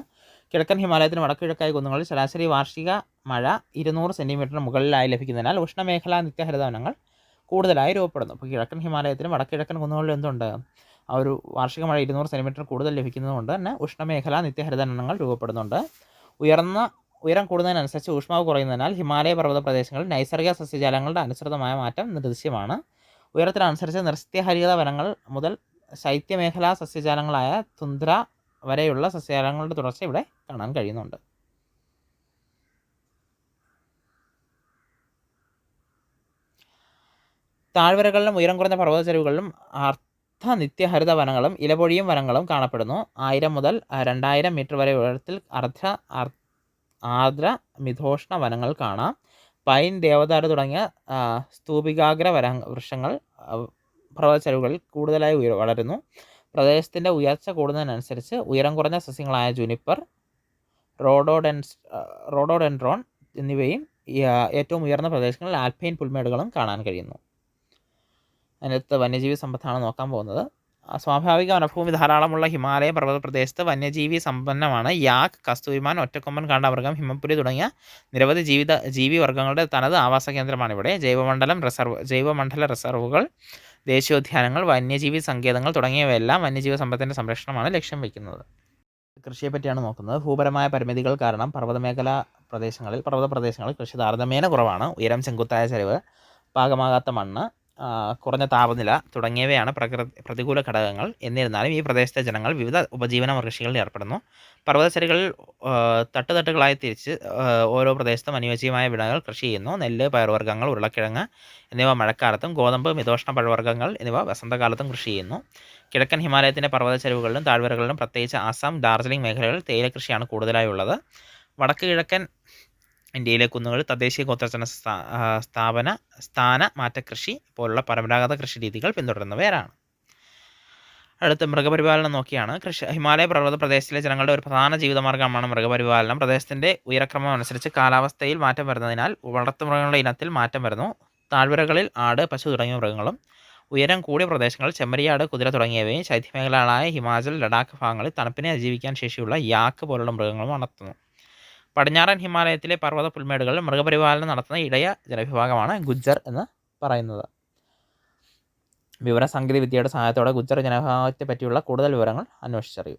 കിഴക്കൻ ഹിമാലയത്തിന് വടക്കുകിഴക്കായ കുന്നുകളിൽ ശരാശരി വാർഷിക മഴ ഇരുന്നൂറ് സെന്റിമീറ്ററിന് മുകളിലായി ലഭിക്കുന്നതിനാൽ ഉഷ്ണമേഖലാ നിത്യഹരിതവനങ്ങൾ കൂടുതലായി രൂപപ്പെടുന്നു. അപ്പോൾ കിഴക്കൻ ഹിമാലയത്തിനും വടക്കിഴക്കൻ കുന്നുകളിൽ എന്തുണ്ട്? ആ ഒരു വാർഷിക മഴ ഇരുന്നൂറ് സെന്റിമീറ്റർ കൂടുതൽ ലഭിക്കുന്നതുകൊണ്ട് തന്നെ ഉഷ്ണമേഖല നിത്യഹരിതനങ്ങൾ രൂപപ്പെടുന്നുണ്ട്. ഉയർന്ന ഉയരം കൂടുന്നതിനനുസരിച്ച് ഊഷ്മാവ് കുറയുന്നതിനാൽ ഹിമാലയ പർവത പ്രദേശങ്ങളിൽ നൈസർഗിക സസ്യജാലങ്ങളുടെ അനുസൃതമായ മാറ്റം നിർദ്ദൃശ്യമാണ് ഉയരത്തിനനുസരിച്ച് നിർസ്ത്യഹരിത വനങ്ങൾ മുതൽ ശൈത്യമേഖലാ സസ്യജാലങ്ങളായ തുന്ദ്ര വരെയുള്ള സസ്യജാലങ്ങളുടെ തുടർച്ച ഇവിടെ കാണാൻ കഴിയുന്നുണ്ട്. താഴ്വരകളിലും ഉയരം കുറഞ്ഞ പർവത ആർ അർദ്ധ നിത്യഹരിത വനങ്ങളും ഇലപൊഴിയും വനങ്ങളും കാണപ്പെടുന്നു. ആയിരം മുതൽ രണ്ടായിരം മീറ്റർ വരെ ഉയരത്തിൽ അർദ്ധ ആർദ്ര മിഥോഷ്ണ വനങ്ങൾ കാണാം. പൈൻ ദേവദാര തുടങ്ങിയ സ്തൂപികാഗ്ര വര വൃക്ഷങ്ങൾ പർവതച്ചരിവുകളിൽ കൂടുതലായി ഉയർ വളരുന്നു. പ്രദേശത്തിന്റെ ഉയർച്ച കൂടുന്നതിനനുസരിച്ച് ഉയരം കുറഞ്ഞ സസ്യങ്ങളായ ജുനിപ്പർ റോഡോഡെൻസ് റോഡോഡെൻഡ്രോൺ എന്നിവയും ഏറ്റവും ഉയർന്ന പ്രദേശങ്ങളിൽ ആൽപൈൻ പുൽമേടുകളും കാണാൻ കഴിയുന്നു. അതിനകത്ത് വന്യജീവി സമ്പത്താണ് നോക്കാൻ പോകുന്നത്. സ്വാഭാവിക വനഭൂമി ധാരാളമുള്ള ഹിമാലയ പർവത പ്രദേശത്ത് വന്യജീവി സമ്പന്നമാണ്. യാക് കസ്തൂരിമാൻ ഒറ്റക്കൊമ്പൻ കാണ്ടാമൃഗം ഹിമപ്പുലി തുടങ്ങിയ നിരവധി ജീവിത ജീവി വർഗങ്ങളുടെ തനത് ആവാസ കേന്ദ്രമാണ് ഇവിടെ. ജൈവമണ്ഡലം റിസർവ് ജൈവമണ്ഡല റിസർവുകൾ ദേശീയോദ്യാനങ്ങൾ വന്യജീവി സങ്കേതങ്ങൾ തുടങ്ങിയവയെല്ലാം വന്യജീവി സമ്പത്തിന്റെ സംരക്ഷണമാണ് ലക്ഷ്യം വയ്ക്കുന്നത്. കൃഷിയെ പറ്റിയാണ് നോക്കുന്നത്. ഭൂപരമായ പരിമിതികൾ കാരണം പർവതമേഖല പ്രദേശങ്ങളിൽ പർവത പ്രദേശങ്ങളിൽ കൃഷി താരതമ്യേന കുറവാണ്. ഉയരം ചെങ്കുത്തായ ചരിവ് പാകമാകാത്ത മണ്ണ് കുറഞ്ഞ താപനില തുടങ്ങിയവയാണ് പ്രകൃതി പ്രതികൂല ഘടകങ്ങൾ. എന്നിരുന്നാലും ഈ പ്രദേശത്തെ ജനങ്ങൾ വിവിധ ഉപജീവന കൃഷികളിൽ ഏർപ്പെടുന്നു. പർവതച്ചരികളിൽ ആ, തട്ടുതട്ടുകളായി തിരിച്ച് ഓരോ പ്രദേശത്തും അനുയോജ്യമായ വിളകൾ കൃഷി ചെയ്യുന്നു. നെല്ല് പയർവർഗങ്ങൾ ഉരുളക്കിഴങ്ങ് എന്നിവ മഴക്കാലത്തും ഗോതമ്പ് മിതോഷ്ണ പഴവർഗങ്ങൾ എന്നിവ വസന്തകാലത്തും കൃഷി ചെയ്യുന്നു. കിഴക്കൻ ഹിമാലയത്തിന്റെ പർവതച്ചരിവുകളിലും താഴ്വരകളിലും പ്രത്യേകിച്ച് ആസാം ഡാർജിലിംഗ് മേഖലകളിൽ തേയില കൃഷിയാണ് കൂടുതലായി ഉള്ളത്. വടക്ക് കിഴക്കൻ ഇന്ത്യയിലെ കുന്നുകൾ തദ്ദേശീയ ആ, സ്ഥാപന സ്ഥാന മാറ്റ കൃഷി പോലുള്ള പരമ്പരാഗത കൃഷി രീതികൾ പിന്തുടരുന്നവരാണ്. അടുത്ത് മൃഗപരിപാലനം നോക്കിയാണ്. കൃഷി ഹിമാലയ പർവത പ്രദേശത്തിലെ ജനങ്ങളുടെ ഒരു പ്രധാന ജീവിതമാർഗമാണ് മൃഗപരിപാലനം. പ്രദേശത്തിന്റെ ഉയരക്രമം അനുസരിച്ച് കാലാവസ്ഥയിൽ മാറ്റം വരുന്നതിനാൽ വളർത്തുമൃഗങ്ങളുടെ ഇനത്തിൽ മാറ്റം വരുന്നു. താഴ്വരകളിൽ ആട് പശു തുടങ്ങിയ മൃഗങ്ങളും ഉയരം കൂടിയ പ്രദേശങ്ങളിൽ ചെമ്മരിയാട് കുതിര തുടങ്ങിയവയും ശൈത്യമേഖലകളായ ഹിമാചൽ ലഡാക്ക് ഭാഗങ്ങളിൽ തണുപ്പിനെ അതിജീവിക്കാൻ ശേഷിയുള്ള യാക്ക് പോലുള്ള മൃഗങ്ങളും വളർത്തുന്നു. പടിഞ്ഞാറൻ ഹിമാലയത്തിലെ പർവത പുൽമേടുകളിൽ മൃഗപരിപാലനം നടത്തുന്ന ഇടയ ജനവിഭാഗമാണ് ഗുജ്ജർ എന്ന് പറയുന്നത്. വിവര സാങ്കേതിക വിദ്യയുടെ സഹായത്തോടെ ഗുജ്ജർ ജനവിഭാഗത്തെ പറ്റിയുള്ള കൂടുതൽ വിവരങ്ങൾ അന്വേഷിച്ചറിയും.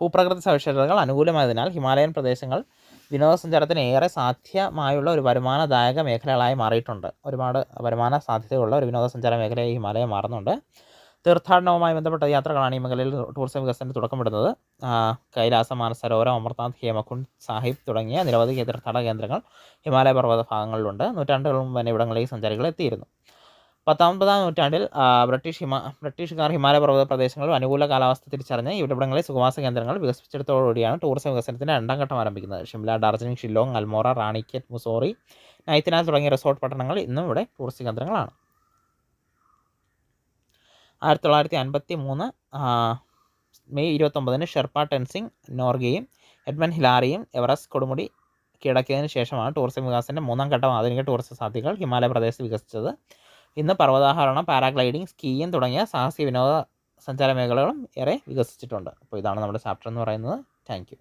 ഭൂപ്രകൃതി സവിശേഷതകൾ അനുകൂലമായതിനാൽ ഹിമാലയൻ പ്രദേശങ്ങൾ വിനോദസഞ്ചാരത്തിന് ഏറെ സാധ്യമായുള്ള ഒരു വരുമാനദായക മേഖലകളായി മാറിയിട്ടുണ്ട്. ഒരുപാട് വരുമാന സാധ്യതയുള്ള ഒരു വിനോദസഞ്ചാര മേഖലയായി ഹിമാലയം മാറുന്നുണ്ട്. തീർത്ഥാടനവുമായി ബന്ധപ്പെട്ട യാത്രകളാണ് ഈ മേഖലയിൽ ടൂറിസം വികസനത്തിന് തുടക്കം വിടുന്നത് കൈലാസ മാനസരോവരം അമർനാഥ് ഹേമകുണ്ട് സാഹിബ് തുടങ്ങിയ നിരവധി തീർത്ഥാടന കേന്ദ്രങ്ങൾ ഹിമാലയ പർവത ഭാഗങ്ങളിലുണ്ട്. നൂറ്റാണ്ടുകൾ മുമ്പ് തന്നെ ഇവിടങ്ങളിലേക്ക് സഞ്ചാരികൾ എത്തിയിരുന്നു. പത്തൊമ്പതാം നൂറ്റാണ്ടിൽ ബ്രിട്ടീഷ് ഹിമാ ബ്രിട്ടീഷുകാർ ഹിമാലയ പർവത പ്രദേശങ്ങളിൽ അനുകൂല കാലാവസ്ഥ തിരിച്ചറിഞ്ഞ് ഇവിടങ്ങളിൽ സുഖവാസ കേന്ദ്രങ്ങൾ വികസിപ്പിച്ചെടുത്തോടുകൂടിയാണ് ടൂറിസം വികസനത്തിന്റെ രണ്ടാം ഘട്ടം ആരംഭിക്കുന്നത്. ഷിംല ഡാർജിലിംഗ് ഷില്ലോങ് അൽമോറ റാണിക്കറ്റ് മുസോറി നൈത്തിനാൽ തുടങ്ങിയ റിസോർട്ട് പട്ടണങ്ങൾ ഇന്നും ഇവിടെ ടൂറിസ്റ്റ് കേന്ദ്രങ്ങളാണ്. ആയിരത്തി തൊള്ളായിരത്തി അൻപത്തി മൂന്ന് മെയ് ഇരുപത്തൊമ്പതിന് ഷെർപ്പ ടെൻസിംഗ് നോർഗയും എഡ്മൻ ഹിലാറിയും എവറസ്റ്റ് കൊടുമുടി കീഴടക്കിയതിന് ശേഷമാണ് ടൂറിസം വികാസത്തിന്റെ മൂന്നാം ഘട്ടം ആധുനിക ടൂറിസം സാധ്യതകൾ ഹിമാലയ പ്രദേശത്ത് വികസിച്ചത്. ഇന്ന് പർവതാരോഹണം പാരാഗ്ലൈഡിംഗ് സ്കീയും തുടങ്ങിയ സാഹസിക വിനോദ സഞ്ചാര മേഖലകളും ഏറെ വികസിച്ചിട്ടുണ്ട്. അപ്പോൾ ഇതാണ് നമ്മുടെ ചാപ്റ്റർ എന്ന് പറയുന്നത്. താങ്ക്